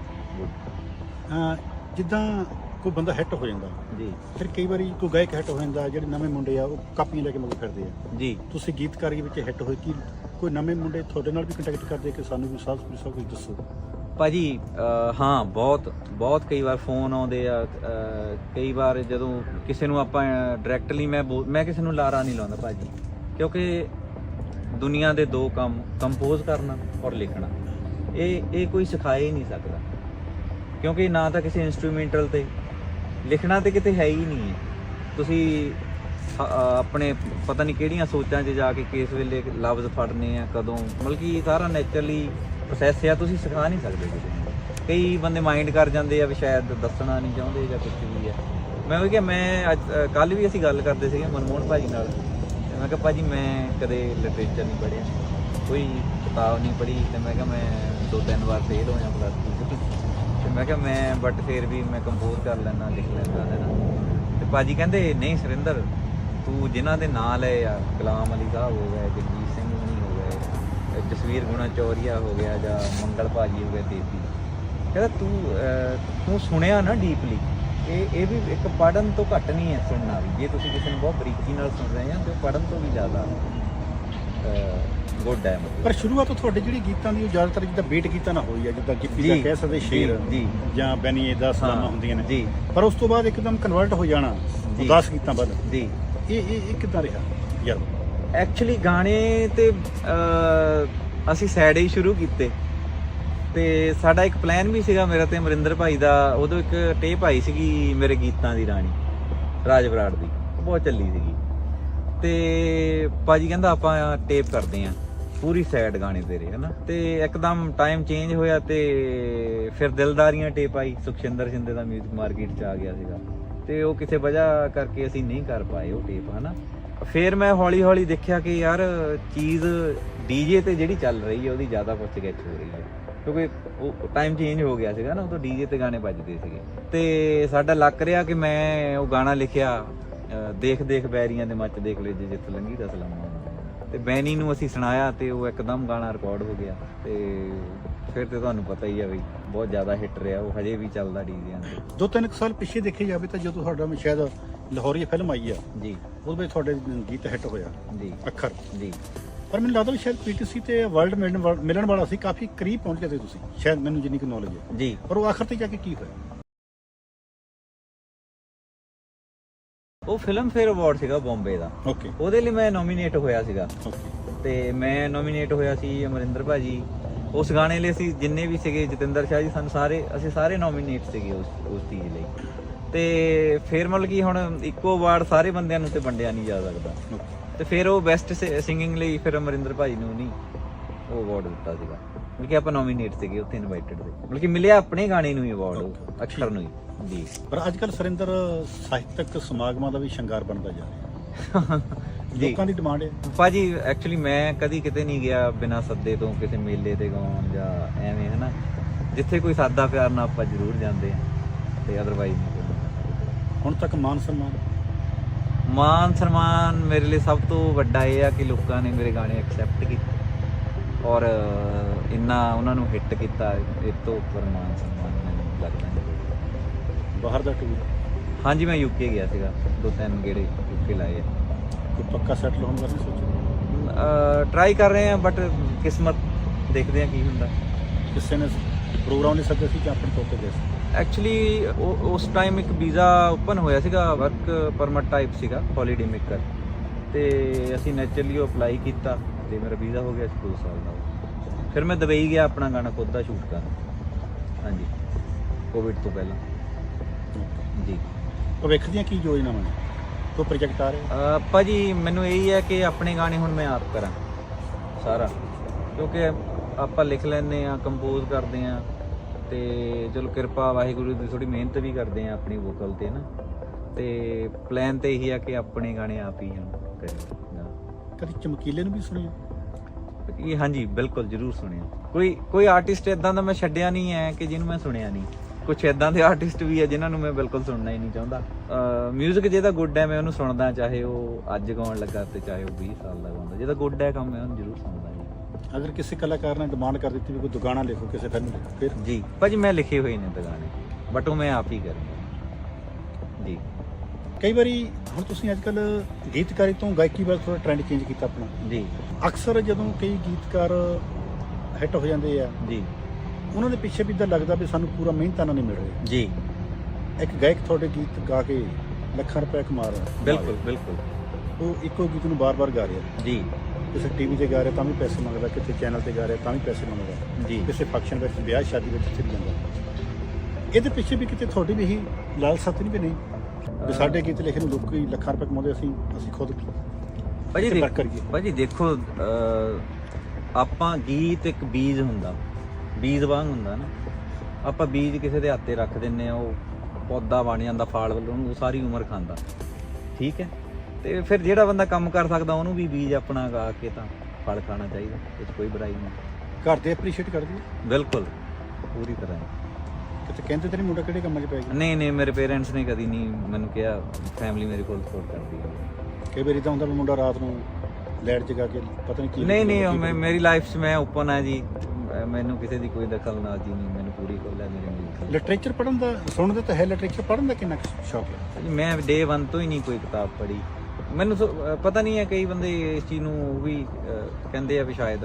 ਜਿੱਦਾਂ ਕੋਈ ਬੰਦਾ ਹਿੱਟ ਹੋ ਜਾਂਦਾ ਜੀ। ਫਿਰ ਕਈ ਵਾਰੀ ਕੋਈ ਗਾਇਕ ਹਿੱਟ ਹੋ ਜਾਂਦਾ ਜਿਹੜੇ ਨਵੇਂ ਮੁੰਡੇ ਆ ਉਹ ਕਾਪੀਆਂ ਲੈ ਕੇ ਮਗਰ ਫਿਰਦੇ ਆ। ਜੀ। ਤੁਸੀਂ ਗੀਤਕਾਰੀ ਵਿੱਚ ਹਿੱਟ ਹੋਏ ਕਿ ਕੋਈ ਨਵੇਂ ਮੁੰਡੇ ਤੁਹਾਡੇ ਨਾਲ ਵੀ ਕੰਟੈਕਟ ਕਰਦੇ ਕਿ ਸਾਨੂੰ ਵੀ ਸਭ ਕੁਝ ਦੱਸੋ? ਭਾਜੀ, ਅਹ, ਹਾਂ, ਬਹੁਤ ਬਹੁਤ ਕਈ ਵਾਰ ਫੋਨ ਆਉਂਦੇ ਆ ਕਈ ਵਾਰ ਜਦੋਂ ਕਿਸੇ ਨੂੰ ਆਪਾਂ ਡਾਇਰੈਕਟਲੀ ਮੈਂ ਬੋਲ- ਮੈਂ ਕਿਸੇ ਨੂੰ ਲਾਰਾ ਨਹੀਂ ਲਾਉਂਦਾ ਭਾਜੀ। ਕਿਉਂਕਿ ਦੁਨੀਆ ਦੇ ਦੋ ਕੰਮ ਕੰਪੋਜ਼ ਕਰਨਾ ਔਰ ਲਿਖਣਾ। ਇਹ ਇਹ ਕੋਈ ਸਿਖਾਏ ਹੀ ਨਹੀਂ ਸਕਦਾ। ਕਿਉਂਕਿ ਨਾ ਤਾਂ ਕਿਸੇ ਇਨਸਟਰੂਮੈਂਟਲ ਤੇ, ਲਿਖਣਾ ਤੇ ਕਿਤੇ ਹੈ ਹੀ ਨਹੀਂ ਹੈ। ਤੁਸੀਂ ਆਪਣੇ ਪਤਾ ਨਹੀਂ ਕਿਹੜੀਆਂ ਸੋਚਾਂ 'ਚ ਜਾ ਕੇ ਕਿਸ ਵੇਲੇ ਲਫ਼ਜ਼ ਫੜਨੇ ਆ, ਕਦੋਂ, ਮਤਲਬ ਕਿ ਸਾਰਾ ਨੇਚਰਲੀ ਪ੍ਰੋਸੈਸ ਆ, ਤੁਸੀਂ ਸਿਖਾ ਨਹੀਂ ਸਕਦੇ ਕਿਸੇ ਨੂੰ। ਕਈ ਬੰਦੇ ਮਾਈਂਡ ਕਰ ਜਾਂਦੇ ਆ ਵੀ ਸ਼ਾਇਦ ਦੱਸਣਾ ਨਹੀਂ ਚਾਹੁੰਦੇ ਜਾਂ ਕੁਝ ਵੀ ਆ। ਮੈਂ ਉਹ ਕਿ ਮੈਂ ਅੱਜ ਕੱਲ ਵੀ ਅਸੀਂ ਗੱਲ ਕਰਦੇ ਸੀਗੇ ਮਨਮੋਹਨ ਭਾਜੀ ਨਾਲ। ਤੇ ਮੈਂ ਕਿਹਾ, ਭਾਜੀ, ਮੈਂ ਕਦੇ ਲਿਟਰੇਚਰ ਨਹੀਂ ਪੜ੍ਹਿਆ। ਕੋਈ ਕਿਤਾਬ ਨਹੀਂ ਪੜ੍ਹੀ। ਤੇ ਮੈਂ ਕਿਹਾ, ਮੈਂ ਦੋ ਤਿੰਨ ਵਾਰ ਫੇਲ ਹੋਇਆ ਪਲੱਸ 2 ਤੇ। ਮੈਂ ਕਿਹਾ, ਮੈਂ ਬਟ ਫਿਰ ਵੀ ਮੈਂ ਕੰਪੋਜ਼ ਕਰ ਲੈਣਾ ਲਿਖ ਲੈਂਦਾ, ਹੈ ਨਾ। ਤੇ ਭਾਜੀ ਕਹਿੰਦੇ, ਨਹੀਂ ਸੁਰਿੰਦਰ, ਤੂੰ ਜਿਨ੍ਹਾਂ ਦੇ ਨਾਂ ਲਏ ਆ, ਗੁਲਾਮ ਅਲੀ ਸਾਹਿਬ ਹੋ ਗਏ, ਜਗਜੀਤ ਜਸਵੀਰ ਗੁਣਾ ਚੌਰੀਆ ਹੋ ਗਿਆ ਜਾਂ ਮੰਗਲ ਭਾਜੀ ਹੋ ਗਏ ਦੇਸੀ ਕਹਿੰਦਾ ਤੂੰ ਤੂੰ ਸੁਣਿਆ ਨਾ ਡੀਪਲੀ ਇਹ ਇਹ ਵੀ ਇੱਕ ਪੜਨ ਤੋਂ ਘੱਟ ਨਹੀਂ ਹੈ ਸੁਣਨਾ ਵੀ। ਜੇ ਤੁਸੀਂ ਕਿਸੇ ਨੂੰ ਬਹੁਤ ਬਰੀਕੀ ਨਾਲ ਸੁਣ ਰਹੇ ਆ ਤੇ ਪੜਨ ਤੋਂ ਵੀ ਜ਼ਿਆਦਾ ਗੁੱਡ ਹੈ ਮਤਲਬ। ਪਰ ਸ਼ੁਰੂਆਤ ਤੋਂ ਤੁਹਾਡੇ ਜਿਹੜੀ ਗੀਤਾਂ ਦੀ ਉਹ ਜ਼ਿਆਦਾਤਰ ਜਿੱਦਾਂ ਬੀਟ ਗੀਤਾਂ ਨਾ ਹੋਈ ਆ ਜਿੱਦਾਂ ਗਿੱਪੀ ਦਾ ਕਹਿ ਸਕਦੇ ਸ਼ੇਰ ਜੀ। ਬੈਨੀਏ ਦਾ ਸਲਾਮਾਂ ਹੁੰਦੀਆਂ ਨੇ। ਜੀ। ਪਰ ਉਸ ਤੋਂ ਬਾਅਦ ਇੱਕਦਮ ਕਨਵਰਟ ਹੋ ਜਾਣਾ ਜੀ। ਉਦਾਸ ਗੀਤਾਂ ਵੱਲ ਜੀ। ਇਹ ਇਹ ਇਹ ਕਿੱਦਾਂ ਰਿਹਾ? ਯਾਰ। ਐਕਚੁਅਲੀ ਗਾਣੇ ਤੇ ਅਸੀਂ ਸੈਡ ਹੀ ਸ਼ੁਰੂ ਕੀਤੇ। ਤੇ ਸਾਡਾ ਇੱਕ ਪਲਾਨ ਵੀ ਸੀਗਾ ਮੇਰਾ ਤੇ ਅਮਰਿੰਦਰ ਭਾਈ ਦਾ। ਉਦੋਂ ਇੱਕ ਟੇਪ ਆਈ ਸੀਗੀ ਮੇਰੇ ਗੀਤਾਂ ਦੀ ਰਾਣੀ, ਰਾਜ ਬਰਾੜ ਦੀ। ਉਹ ਬਹੁਤ ਚੱਲੀ ਸੀਗੀ। ਤੇ ਭਾਜੀ ਕਹਿੰਦਾ ਆਪਾਂ ਟੇਪ ਕਰਦੇ ਆਂ, ਪੂਰੀ ਸੈਡ ਗਾਣੇ ਤੇਰੇ, ਹਨਾ? ਤੇ ਇੱਕਦਮ ਟਾਈਮ ਚੇਂਜ ਹੋਇਆ ਤੇ ਫਿਰ ਦਿਲਦਾਰੀਆਂ ਟੇਪ ਆਈ, ਸੁਖਸ਼ਿੰਦਰ ਸ਼ਿੰਦੇ ਦਾ 뮤직 ਮਾਰਕੀਟ ਚ ਆ ਗਿਆ ਸੀਗਾ। ਤੇ ਉਹ ਕਿਸੇ ਵਜ੍ਹਾ ਕਰਕੇ ਅਸੀਂ ਨਹੀਂ ਕਰ ਪਾਏ ਉਹ ਟੇਪ ਹਨਾ? ਫਿਰ ਮੈਂ ਹੌਲੀ ਹੌਲੀ ਦੇਖਿਆ ਕਿ ਯਾਰ ਚੀਜ਼ ਡੀਜੇ ਤੇ ਜਿਹੜੀ ਚੱਲ ਰਹੀ ਹੈ, ਉਹਦੀ ਜ਼ਿਆਦਾ ਪੁੱਛ ਗਿੱਛ ਹੋ ਰਹੀ ਹੈ। ਕਿਉਂਕਿ ਉਹ ਟਾਈਮ ਚੇਂਜ ਹੋ ਗਿਆ ਸੀਗਾ ਨਾ, ਉਦੋਂ ਡੀਜੇ ਤੇ ਗਾਣੇ ਵੱਜਦੇ ਸੀਗੇ। ਤੇ ਸਾਡਾ ਲੱਕ ਰਿਹਾ ਕਿ ਮੈਂ ਉਹ ਗਾਣਾ ਲਿਖਿਆ ਦੇਖ ਦੇਖ ਬੈਰੀਆਂ ਦੇ ਮੱਚ ਦੇਖ ਲੈ ਜਿੱਤ ਲੰਗੀ ਦਾ ਸਲਾਮਾ ਤੇ ਬੈਨੀ ਨੂੰ ਅਸੀਂ ਸੁਣਾਇਆ ਤੇ ਉਹ ਇੱਕਦਮ ਗਾਣਾ ਰਿਕਾਰਡ ਹੋ ਗਿਆ। ਤੇ ਫਿਰ ਤੇ ਤੁਹਾਨੂੰ ਪਤਾ ਹੀ ਆ ਬਈ ਬਹੁਤ ਜ਼ਿਆਦਾ ਹਿੱਟ ਰਿਹਾ, ਉਹ ਹਜੇ ਵੀ ਚੱਲਦਾ ਡੀਜਿਆਂ ਤੇ। ਦੋ ਤਿੰਨ ਸਾਲ ਪਿੱਛੇ ਦੇਖੇ ਜਾਵੇ ਤਾਂ ਜਦੋਂ ਤੁਹਾਡਾ ਸ਼ਾਇਦ ਲਾਹੌਰੀ ਫਿਲਮ ਆਈ ਆ। ਜੀ। ਉਹਦੇ ਵਿੱਚ ਤੁਹਾਡੇ ਗੀਤ ਹਿੱਟ ਹੋਇਆ ਜੀ। ਅੱਖਰ। ਜੀ। ਪਰ ਮੈਨੂੰ ਲੱਗਦਾ ਵੀ ਸ਼ਾਇਦ ਪੀਟੀਸੀ ਤੇ ਵਰਲਡ ਮਿਲਣ ਵਾਲਾ ਸੀ ਕਾਫੀ ਕਰੀਬ ਪਹੁੰਚ ਗਏ ਤੁਸੀਂ। ਸ਼ਾਇਦ ਮੈਨੂੰ ਜਿੰਨੀ ਕੁ ਨੌਲੇਜ ਹੈ ਜੀ। ਪਰ ਉਹ ਆਖਰ ਤੇ ਜਾ ਕੇ ਕੀ ਹੋਇਆ? ਉਹ ਫਿਲਮ ਫੇਅਰ ਅਵਾਰਡ ਸੀਗਾ ਬੰਬੇ ਦਾ। ਓਕੇ ਉਹਦੇ ਲਈ ਮੈਂ ਨੋਮੀਨੇਟ ਹੋਇਆ ਸੀਗਾ। ਓਕੇ ਤੇ ਮੈਂ ਨੋਮੀਨੇਟ ਹੋਇਆ ਸੀ ਅਮਰਿੰਦਰ ਭਾਜੀ। ਉਸ ਗਾਣੇ ਲਈ ਅਸੀਂ ਜਿੰਨੇ ਵੀ ਸੀਗੇ ਜਤਿੰਦਰ ਸ਼ਾਹ ਜੀ ਸਾਨੂੰ ਸਾਰੇ ਅਸੀਂ ਸਾਰੇ ਨੋਮੀਨੇਟ ਸੀਗੇ ਉਸ ਉਸ ਚੀਜ਼ ਲਈ। ਤੇ ਫਿਰ ਮਤਲਬ ਕਿ ਹੁਣ ਇੱਕੋ ਅਵਾਰਡ ਸਾਰੇ ਬੰਦਿਆਂ ਨੂੰ ਤੇ ਵੰਡਿਆ ਨਹੀਂ ਜਾ ਸਕਦਾ। ਤੇ ਫਿਰ ਉਹ ਬੈਸਟ ਸਿੰਗਿੰਗ ਲਈ ਫਿਰ ਅਮਰਿੰਦਰ ਭਾਜੀ ਨੂੰ ਨਹੀਂ ਉਹ ਅਵਾਰਡ ਦਿੱਤਾ ਸੀਗਾ। ਮਤਲਬ ਕਿ ਆਪਾਂ ਨੋਮੀਨੇਟ ਸੀਗੇ ਉੱਥੇ ਇਨਵਾਈਟਡ ਸੀ ਮਤਲਬ ਕਿ ਮਿਲਿਆ ਆਪਣੇ ਗਾਣੇ ਨੂੰ ਹੀ ਅਵਾਰਡ ਅਕਸ਼ਰ ਨੂੰ ਹੀ। ਜੀ। ਪਰ ਅੱਜ ਕੱਲ ਸਰਿੰਦਰ ਸਾਹਿਤਕ ਸਮਾਗਮਾਂ ਦਾ ਵੀ ਸ਼ਿੰਗਾਰ ਬਣਦਾ ਜਾ ਰਿਹਾ। [laughs] ਜੀ। ਲੋਕਾਂ ਦੀ ਡਿਮਾਂਡ ਹੈ। ਭਾਜੀ ਐਕਚੁਅਲੀ ਮੈਂ ਕਦੀ ਕਿਤੇ ਨਹੀਂ ਗਿਆ ਬਿਨਾਂ ਸੱਦੇ ਤੋਂ ਕਿਸੇ ਮੇਲੇ ਤੇ ਗਾਉਣ ਜਾਂ ਐਵੇਂ ਹਨਾ? ਜਿੱਥੇ ਕੋਈ ਸਾਦਾ ਪਿਆਰ ਨਾਲ ਆਪਾਂ ਜ਼ਰੂਰ ਜਾਂਦੇ ਆ ਤੇ ਅਦਰਵਾਈਜ਼। ਹੁਣ ਤੱਕ ਮਾਨ ਸਨਮਾਨ? ਮਾਨ ਸਨਮਾਨ ਮੇਰੇ ਲਈ ਸਭ ਤੋਂ ਵੱਡਾ ਇਹ ਆ ਕਿ ਲੋਕਾਂ ਨੇ ਮੇਰੇ ਗਾਣੇ ਐਕਸੈਪਟ ਕੀਤੇ। ਔਰ ਇੰਨਾ ਉਹਨਾਂ ਨੂੰ ਹਿੱਟ ਕੀਤਾ ਇਹ ਤੋਂ ਉੱਪਰ ਮਾਨ ਸਨਮਾਨ ਮੈਨੂੰ ਲੱਗਦਾ ਨਹੀਂ। ਬਾਹਰ ਦਾ ਟੂਰ ਹਾਂਜੀ ਮੈਂ ਯੂਕੇ ਗਿਆ ਸੀਗਾ। ਦੋ ਤਿੰਨ ਗੇੜੇ ਯੂਕੇ ਲਾਏ ਕੋਈ ਪੱਕਾ ਸੈਟਲ ਹੋਣ ਦਾ ਨਹੀਂ ਸੋਚਿਆ? ਟਰਾਈ ਕਰ ਰਹੇ ਆ ਬਟ ਕਿਸਮਤ ਦੇਖਦੇ ਆ ਕੀ ਹੁੰਦਾ। ਕਿਸੇ ਨੇ ਪ੍ਰੋਗਰਾਮ ਨਹੀਂ ਸੱਦਿਆ ਸੀ ਕਿ ਆਪਣੇ ਤੌਰ ਤੇ ਗਏ ਸੀ? ਐਕਚੁਅਲੀ ਉਸ ਟਾਈਮ ਇੱਕ ਵੀਜ਼ਾ ਓਪਨ ਹੋਇਆ ਸੀਗਾ ਵਰਕ ਪਰਮਿਟ ਟਾਈਪ ਸੀਗਾ ਹੌਲੀਡੇ ਮੇਕਰ ਤੇ ਅਸੀਂ ਨੈਚੁਰਲੀ ਅਪਲਾਈ ਕੀਤਾ ਤੇ ਮੇਰਾ ਵੀਜ਼ਾ ਹੋ ਗਿਆ ਸੀ 2 ਸਾਲ ਦਾ। ਫਿਰ ਮੈਂ ਦੁਬਈ ਗਿਆ ਆਪਣਾ ਗਾਣਾ ਖੁਦ ਦਾ ਸ਼ੂਟ ਕਰਨ। ਹਾਂਜੀ। ਕੋਵਿਡ ਤੋਂ ਪਹਿਲਾਂ। ਜੀ। ਭਵਿੱਖ ਦੀਆਂ ਕੀ ਯੋਜਨਾਵਾਂ ਨੇ? ਕੋਈ ਪ੍ਰੋਜੈਕਟ ਆ ਰਿਹਾ? ਭਾਜੀ ਮੈਨੂੰ ਇਹੀ ਹੈ ਕਿ ਆਪਣੇ ਗਾਣੇ ਹੁਣ ਮੈਂ ਆਪ ਕਰਾਂ। ਸਾਰਾ। ਕਿਉਂਕਿ ਆਪਾਂ ਲਿਖ ਲੈਂਦੇ ਆ ਕੰਪੋਜ਼ ਕਰਦੇ ਆ ਤੇ ਚਲੋ ਕਿਰਪਾ ਵਾਹਿਗੁਰੂ ਦੀ ਥੋੜੀ ਮਿਹਨਤ ਵੀ ਕਰਦੇ ਆ ਆਪਣੀ ਵੋਕਲ ਤੇ ਨਾ। ਤੇ ਪਲਾਨ ਤੇ ਇਹੀ ਆ ਕਿ ਆਪਣੇ ਗਾਣੇ ਆਪ ਹੀ ਹੁਣ ਕਰੀਏ। ਕਦੀ ਚਮਕੀਲੇ ਨੂੰ ਵੀ ਸੁਣਿਆ ਇਹ ਹਾਂਜੀ ਬਿਲਕੁਲ ਜਰੂਰ ਸੁਣਿਆ ਕੋਈ ਕੋਈ ਆਰਟਿਸਟ ਇਦਾਂ ਦਾ ਮੈਂ ਛੱਡਿਆ ਨਹੀਂ ਹੈ ਕਿ ਜਿਹਨੂੰ ਮੈਂ ਸੁਣਿਆ ਨਹੀਂ। ਕੁਝ ਇਦਾਂ ਦੇ ਆਰਟਿਸਟ ਵੀ ਹੈ ਜਿਨ੍ਹਾਂ ਨੂੰ ਮੈਂ ਬਿਲਕੁਲ ਸੁਣਨਾ ਹੀ ਨਹੀਂ ਚਾਹੁੰਦਾ। 뮤직 ਜਿਹਦਾ ਗੁੱਡ ਹੈ ਮੈਂ ਉਹਨੂੰ ਸੁਣਦਾ ਚਾਹੇ ਉਹ ਅੱਜ ਗਾਉਣ ਲੱਗਾ ਤੇ ਚਾਹੇ ਉਹ 20 ਸਾਲ ਦਾ ਗਾਉਂਦਾ। ਜਿਹਦਾ ਗੁੱਡ ਹੈ ਕੰਮ ਮੈਂ ਉਹਨੂੰ ਜਰੂਰ ਸੁਣਦਾ ਅਗਰ ਕਿਸੇ ਕਲਾਕਾਰ ਨੇ ਡਿਮਾਂਡ ਕਰ ਦਿੱਤੀ ਵੀ ਕੋਈ ਦੁਗਾਣਾ ਲਿਖੋ ਕਿਸੇ ਫਿਲਮ ਫਿਰ? ਜੀ ਭਾਜੀ ਮੈਂ ਲਿਖੇ ਹੋਏ ਨੇ ਤਾਂ ਗਾਣੇ ਬਟ ਉਹ ਮੈਂ ਆਪ ਹੀ ਕਰੂੰਗਾ ਜੀ। ਕਈ ਵਾਰੀ ਹੁਣ ਤੁਸੀਂ ਅੱਜ ਕੱਲ ਗੀਤਕਾਰੀ ਤੋਂ ਗਾਇਕੀ ਵੱਲ ਥੋੜਾ ਟ੍ਰੈਂਡ ਚੇਂਜ ਕੀਤਾ ਆਪਣਾ। ਜੀ। ਅਕਸਰ ਜਦੋਂ ਕਈ ਗੀਤਕਾਰ ਹਿੱਟ ਹੋ ਜਾਂਦੇ ਆ ਜੀ। ਉਹਨਾਂ ਦੇ ਪਿੱਛੇ ਵੀ ਇਦਾਂ ਲੱਗਦਾ ਵੀ ਸਾਨੂੰ ਪੂਰਾ ਮਿਹਨਤਾਂ ਨਾਲ ਨਹੀਂ ਮਿਲ ਰਿਹਾ। ਜੀ। ਇੱਕ ਗਾਇਕ ਤੁਹਾਡੇ ਗੀਤ ਗਾ ਕੇ ਲੱਖਾਂ ਰੁਪਏ ਕਮਾ ਰਿਹਾ। ਬਿਲਕੁਲ ਬਿਲਕੁਲ। ਉਹ ਇੱਕੋ ਗੀਤ ਨੂੰ ਬਾਰ-ਬਾਰ ਗਾ ਰਿਹਾ। ਜੀ। ਕਿਸੇ ਟੀਵੀ ਤੇ ਗਾ ਰਿਹਾ ਤਾਂ ਵੀ ਪੈਸੇ ਮੰਗਦਾ ਕਿਸੇ ਚੈਨਲ ਤੇ ਗਾ ਰਿਹਾ ਤਾਂ ਵੀ ਪੈਸੇ ਮੰਗਦਾ। ਜੀ। ਕਿਸੇ ਫੰਕਸ਼ਨ ਵਿੱਚ ਵਿਆਹ ਸ਼ਾਦੀ ਵਿੱਚ ਚਲੀ ਜਾਂਦਾ। ਇਹਦੇ ਪਿੱਛੇ ਵੀ ਕਿਤੇ ਤੁਹਾਡੀ ਵੀ ਇਹੀ ਲਾਲਸਾ ਤਾਂ ਨਹੀਂ ਵੀ ਨਹੀਂ? ਵੀ ਸਾਡੇ ਗੀਤ ਲਿਖੇ ਨੂੰ ਲੋਕੀ ਲੱਖਾਂ ਰੁਪਏ ਕਮਾਉਂਦੇ ਅਸੀਂ ਅਸੀਂ ਖੁਦ ਭਾਜੀ ਕਿਤੇ ਦੇਖ- ਕਰੀਏ। ਭਾਜੀ ਦੇਖੋ ਅਹ, ਆਪਾਂ ਗੀਤ ਇੱਕ ਬੀਜ ਹੁੰਦਾ। ਬੀਜ ਵਾਂਗ ਹੁੰਦਾ ਨਾ। ਆਪਾਂ ਬੀਜ ਕਿਸੇ ਦੇ ਹੱਥੇ ਰੱਖ ਦਿੰਨੇ ਆ ਉਹ ਪੌਦਾ ਬਣ ਜਾਂਦਾ ਫਲ ਵੱਲੋਂ ਉਹਨੂੰ ਸਾਰੀ ਉਮਰ ਖਾਂਦਾ। ਠੀਕ ਹੈ? ਤੇ ਫਿਰ ਜਿਹੜਾ ਬੰਦਾ ਕੰਮ ਕਰ ਸਕਦਾ ਉਹਨੂੰ ਵੀ ਬੀਜ ਆਪਣਾ ਗਾ ਕੇ ਤਾਂ ਫਲ ਖਾਣਾ ਚਾਹੀਦਾ 'ਚ ਕੋਈ ਬੁਰਾਈ ਨਹੀਂ। ਘਰ ਦੇ ਐਪਰੀਸ਼ੀਏਟ ਕਰਦੇ ਆ। ਬਿਲਕੁਲ ਪੂਰੀ ਤਰ੍ਹਾਂ। ਕਿਤੇ ਕਹਿੰਦੇ ਤੇ ਨਹੀਂ ਮੁੰਡਾ ਕਿਹੜੇ ਕੰਮਾਂ 'ਚ ਪੈ ਗਿਆ? ਨਹੀਂ ਨਹੀਂ ਮੇਰੇ ਪੇਰੈਂਟਸ ਨੇ ਕਦੀ ਨਹੀਂ ਮੈਨੂੰ ਕਿਹਾ ਫੈਮਿਲੀ ਮੇਰੇ ਕੋਲ ਸਪੋਰਟ ਕਰਦੀ ਹੈ ਕਈ ਵਾਰੀ ਤਾਂ ਹੁੰਦਾ ਵੀ ਮੁੰਡਾ ਰਾਤ ਨੂੰ ਲਾਈਟ ਜਗਾ ਕੇ ਪਤਾ ਨਹੀਂ ਕੀ ਨਹੀਂ ਨਹੀਂ ਮੈਂ- ਮੇਰੀ ਲਾਈਫ 'ਚ ਮੈਂ ਓਪਨ ਆ ਜੀ। ਮੈਂ- ਮੈਨੂੰ ਕਿਸੇ ਦੀ ਕੋਈ ਦਖਲ ਅੰਦਾਜ਼ੀ ਨਹੀਂ ਮੈਨੂੰ ਪੂਰੀ ਖੁੱਲ੍ਹ ਹੈ ਮੇਰੀ ਮਿਲ ਲਿਟਰੇਚਰ ਪੜਨ ਦਾ ਸੁਣਦੇ ਤਾਂ ਹੈ ਲਿਟਰੇਚਰ ਪੜਨ ਦਾ ਕਿੰਨਾ ਕੁ ਸ਼ੌਕ ਹੈ? ਜੀ ਮੈਂ ਡੇ 1 ਤੋਂ ਹੀ ਨਹੀਂ ਕੋਈ ਕਿਤਾਬ ਪੜ੍ਹੀ। ਮੈਨੂੰ ਸੋ- ਪਤਾ ਨਹੀਂ ਹੈ ਕਈ ਬੰਦੇ ਇਸ ਚੀਜ਼ ਨੂੰ ਉਹ ਵੀ ਅਹ, ਕਹਿੰਦੇ ਆ ਵੀ ਸ਼ਾਇਦ।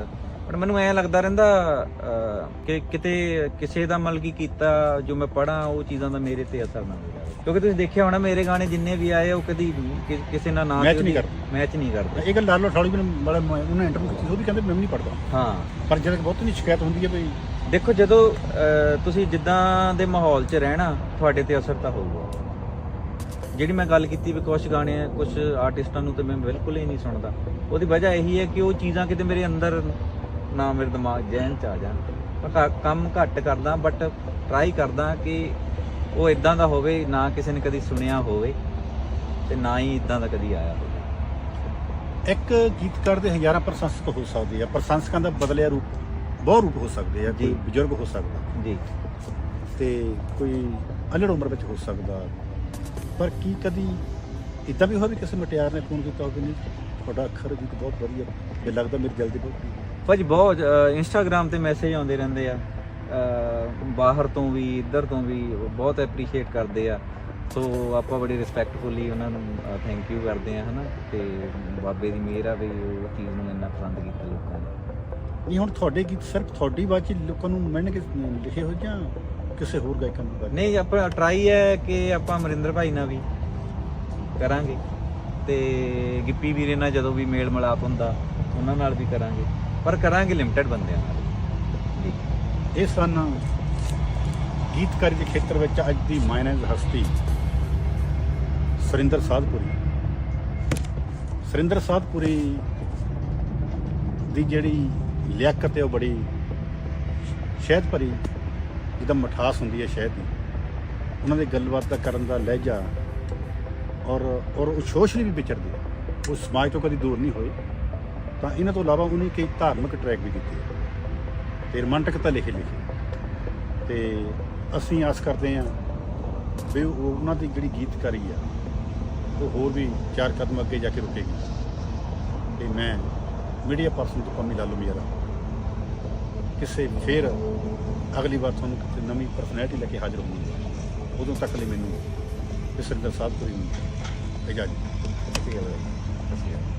ਪਰ ਮੈਨੂੰ ਐਂ ਲੱਗਦਾ ਰਹਿੰਦਾ ਅਹ, ਕਿ ਕਿਤੇ ਕਿਸੇ ਦਾ ਮਲ ਕੀ ਕੀਤਾ ਜੋ ਮੈਂ ਪੜਾਂ ਉਹ ਚੀਜ਼ਾਂ ਦਾ ਮੇਰੇ ਤੇ ਅਸਰ ਨਾ ਹੋ ਜਾਵੇ ਕਿਉਂਕਿ ਤੁਸੀਂ ਦੇਖਿਆ ਹੋਣਾ ਮੇਰੇ ਗਾਣੇ ਜਿੰਨੇ ਵੀ ਆਏ ਉਹ ਕਦੀ ਕਿ- ਕਿਸੇ ਨਾਲ ਨਾ Match ਨਹੀਂ ਕਰਦੇ। ਮੈਚ ਨਹੀਂ ਕਰਦੇ। ਇਹ ਗੱਲ ਲਾਲੋ ਠਾਲੀ ਵੀ ਬੜਾ ਉਹਨੇ ਇੰਟਰਵਿਊ ਕੀਤੀ ਸੀ, ਉਹ ਵੀ ਕਹਿੰਦੇ ਮੈਂ ਵੀ ਨਹੀਂ ਪੜਦਾ ਹਾਂ। ਪਰ ਜਦ ਬਹੁਤ ਨਹੀਂ ਸ਼ਿਕਾਇਤ ਹੁੰਦੀ ਹੈ ਵੀ ਦੇਖੋ ਜਦੋਂ ਅਹ, ਤੁਸੀਂ ਜਿੱਦਾਂ ਦੇ ਮਾਹੌਲ 'ਚ ਰਹਿਣਾ ਤੁਹਾਡੇ ਤੇ ਅਸਰ ਤਾਂ ਹੋਊਗਾ। ਜਿਹੜੀ ਮੈਂ ਗੱਲ ਕੀਤੀ ਵੀ ਕੁਝ ਗਾਣੇ ਕੁਝ ਆਰਟਿਸਟਾਂ ਨੂੰ ਤੇ ਮੈਂ ਬਿਲਕੁਲ ਹੀ ਨਹੀਂ ਸੁਣਦਾ। ਉਹਦੀ ਵਜ੍ਹਾ ਇਹੀ ਹੈ ਕਿ ਉਹ ਚੀਜ਼ਾਂ ਕਿਤੇ ਮੇਰੇ ਅੰਦਰ ਨਾ ਮੇਰੇ ਦਿਮਾਗ ਜਹਿਨ 'ਚ ਆ ਜਾਣ। ਮੈਂ ਕੰਮ ਘੱਟ ਕਰਦਾ ਬਟ ਟਰਾਈ ਕਰਦਾ ਕਿ ਉਹ ਇਦਾਂ ਦਾ ਹੋਵੇ ਨਾ ਕਿਸੇ ਨੇ ਕਦੀ ਸੁਣਿਆ ਹੋਵੇ ਤੇ ਨਾ ਹੀ ਇਦਾਂ ਦਾ ਕਦੀ ਆਇਆ ਹੋਵੇ। ਇੱਕ ਗੀਤਕਾਰ ਦੇ ਹਜ਼ਾਰਾਂ ਪ੍ਰਸ਼ੰਸਕ ਹੋ ਸਕਦੇ ਆ ਪ੍ਰਸ਼ੰਸਕਾਂ ਦਾ ਬਦਲਿਆ ਰੂਪ ਬਹੁਤ ਰੂਪ ਹੋ ਸਕਦੇ ਆ ਕੋਈ ਜੀ। ਬਜ਼ੁਰਗ ਹੋ ਸਕਦਾ। ਜੀ। ਤੇ ਕੋਈ ਅਲੜ ਉਮਰ ਵਿੱਚ ਹੋ ਸਕਦਾ ਪਰ ਕੀ ਕਦੀ ਇਦਾਂ ਵੀ ਹੋਇਆ ਵੀ ਕਿਸੇ ਮਟਿਆਰ ਨੇ ਫੋਨ ਕੀਤਾ ਹੋਵੇ ਨਹੀਂ? ਤੁਹਾਡਾ ਅੱਖਰ ਗੀਤ ਬਹੁਤ ਵਧੀਆ ਇਹ ਲੱਗਦਾ ਮੇਰੀ ਜਲਦੀ ਬਹੁਤ ਭਾਜੀ ਬਹੁਤ ਇੰਸਟਾਗ੍ਰam ਤੇ ਮੈਸੇਜ ਆਉਂਦੇ ਰਹਿੰਦੇ ਆ। ਬਾਹਰ ਤੋਂ ਵੀ ਇੱਧਰ ਤੋਂ ਵੀ ਬਹੁਤ ਐਪਰੀਸ਼ੀਏਟ ਕਰਦੇ ਆ। ਸੋ ਆਪਾਂ ਬੜੀ ਰਿਸਪੈਕਟਫੁਲੀ ਉਹਨਾਂ ਨੂੰ ਥੈਂਕ ਯੂ ਕਰਦੇ ਆ ਹਨਾ? ਤੇ ਬਾਬੇ ਦੀ ਮਿਹਰ ਆ ਵੀ ਉਹ ਚੀਜ਼ ਨੂੰ ਇੰਨਾ ਪਸੰਦ ਕੀਤਾ ਲੋਕਾਂ ਨੇ। ਨਹੀਂ ਹੁਣ ਤੁਹਾਡੇ ਗੀਤ ਸਿਰਫ ਤੁਹਾਡੀ ਆਵਾਜ਼ 'ਚ ਹੀ ਲੋਕਾਂ ਨੂੰ ਮਿਲਣਗੇ ਲਿਖੇ ਹੋਏ ਜਾਂ ਕਿਸੇ ਹੋਰ ਗਾਇਕਾਂ ਦੀ ਆਵਾਜ਼ ਨਹੀਂ ਆਪਾਂ ਟਰਾਈ ਹੈ ਕਿ ਆਪਾਂ ਅਮਰਿੰਦਰ ਭਾਈ ਨਾਲ ਵੀ ਕਰਾਂਗੇ ਤੇ ਗਿੱਪੀ ਵੀਰੇ ਨਾਲ ਜਦੋਂ ਵੀ ਮੇਲ ਮਿਲਾਪ ਹੁੰਦਾ ਉਹਨਾਂ ਨਾਲ ਵੀ ਕਰਾਂਗੇ। ਪਰ ਕਰਾਂਗੇ ਲਿਮਟਿਡ ਬੰਦਿਆਂ ਨਾਲ। ਇਹ ਸਨ ਗੀਤਕਾਰੀ ਦੇ ਖੇਤਰ ਵਿੱਚ ਅੱਜ ਦੀ ਮਾਇਨੇਜ਼ ਹਸਤੀ ਸੁਰਿੰਦਰ ਸਾਧਪੁਰੀ। ਸੁਰਿੰਦਰ ਸਾਧਪੁਰੀ ਦੀ ਜਿਹੜੀ ਲਿਆਕਤ ਹੈ ਉਹ ਬੜੀ ਸ਼ਹਿਦ ਭਰੀ ਜਿੱਦਾਂ ਮਠਾਸ ਹੁੰਦੀ ਹੈ ਸ਼ਹਿਦ ਦੀ, ਉਹਨਾਂ ਦੇ ਗੱਲਬਾਤ ਦਾ ਕਰਨ ਦਾ ਲਹਿਜਾ ਔਰ ਔਰ ਉਹ ਸੋਸ਼ਲੀ ਵੀ ਵਿਚਰਦੇ ਆ ਉਹ ਸਮਾਜ ਤੋਂ ਕਦੀ ਦੂਰ ਨਹੀਂ ਹੋਏ। ਤਾਂ ਇਹਨਾਂ ਤੋਂ ਇਲਾਵਾ ਉਹਨੇ ਕਈ ਧਾਰਮਿਕ ਟਰੈਕ ਵੀ ਕੀਤੇ ਆ। ਤੇ ਰੋਮਾਂਟਿਕ ਤਾਂ ਲਿਖੇ ਲਿਖੇ। ਤੇ ਅਸੀਂ ਆਸ ਕਰਦੇ ਹਾਂ ਵੀ ਉਹ- ਉਹਨਾਂ ਦੀ ਜਿਹੜੀ ਗੀਤਕਾਰੀ ਆ, ਉਹ ਹੋਰ ਵੀ ਚਾਰ ਕਦਮ ਅੱਗੇ ਜਾ ਕੇ ਰੁਕੇਗੀ। ਤੇ ਮੈਂ ਮੀਡੀਆ ਪਰਸਨ ਤੋਂ ਕਮੀ ਲਾਲੂ ਮੀਰਾ। ਕਿਸੇ ਫੇਰ ਅਗਲੀ ਵਾਰ ਤੁਹਾਨੂੰ ਕਿਤੇ ਨਵੀਂ ਪਰਸਨੈਲਿਟੀ ਲੈ ਕੇ ਹਾਜ਼ਰ ਹੋਵਾਂਗੇ। ਉਦੋਂ ਤੱਕ ਲਈ ਮੈਨੂੰ ਵਿਸਰਿੰਦਰ ਸਾਹਿਬ ਕੋਈ ਇਜਾਜ਼ਤ। ਸਤਿ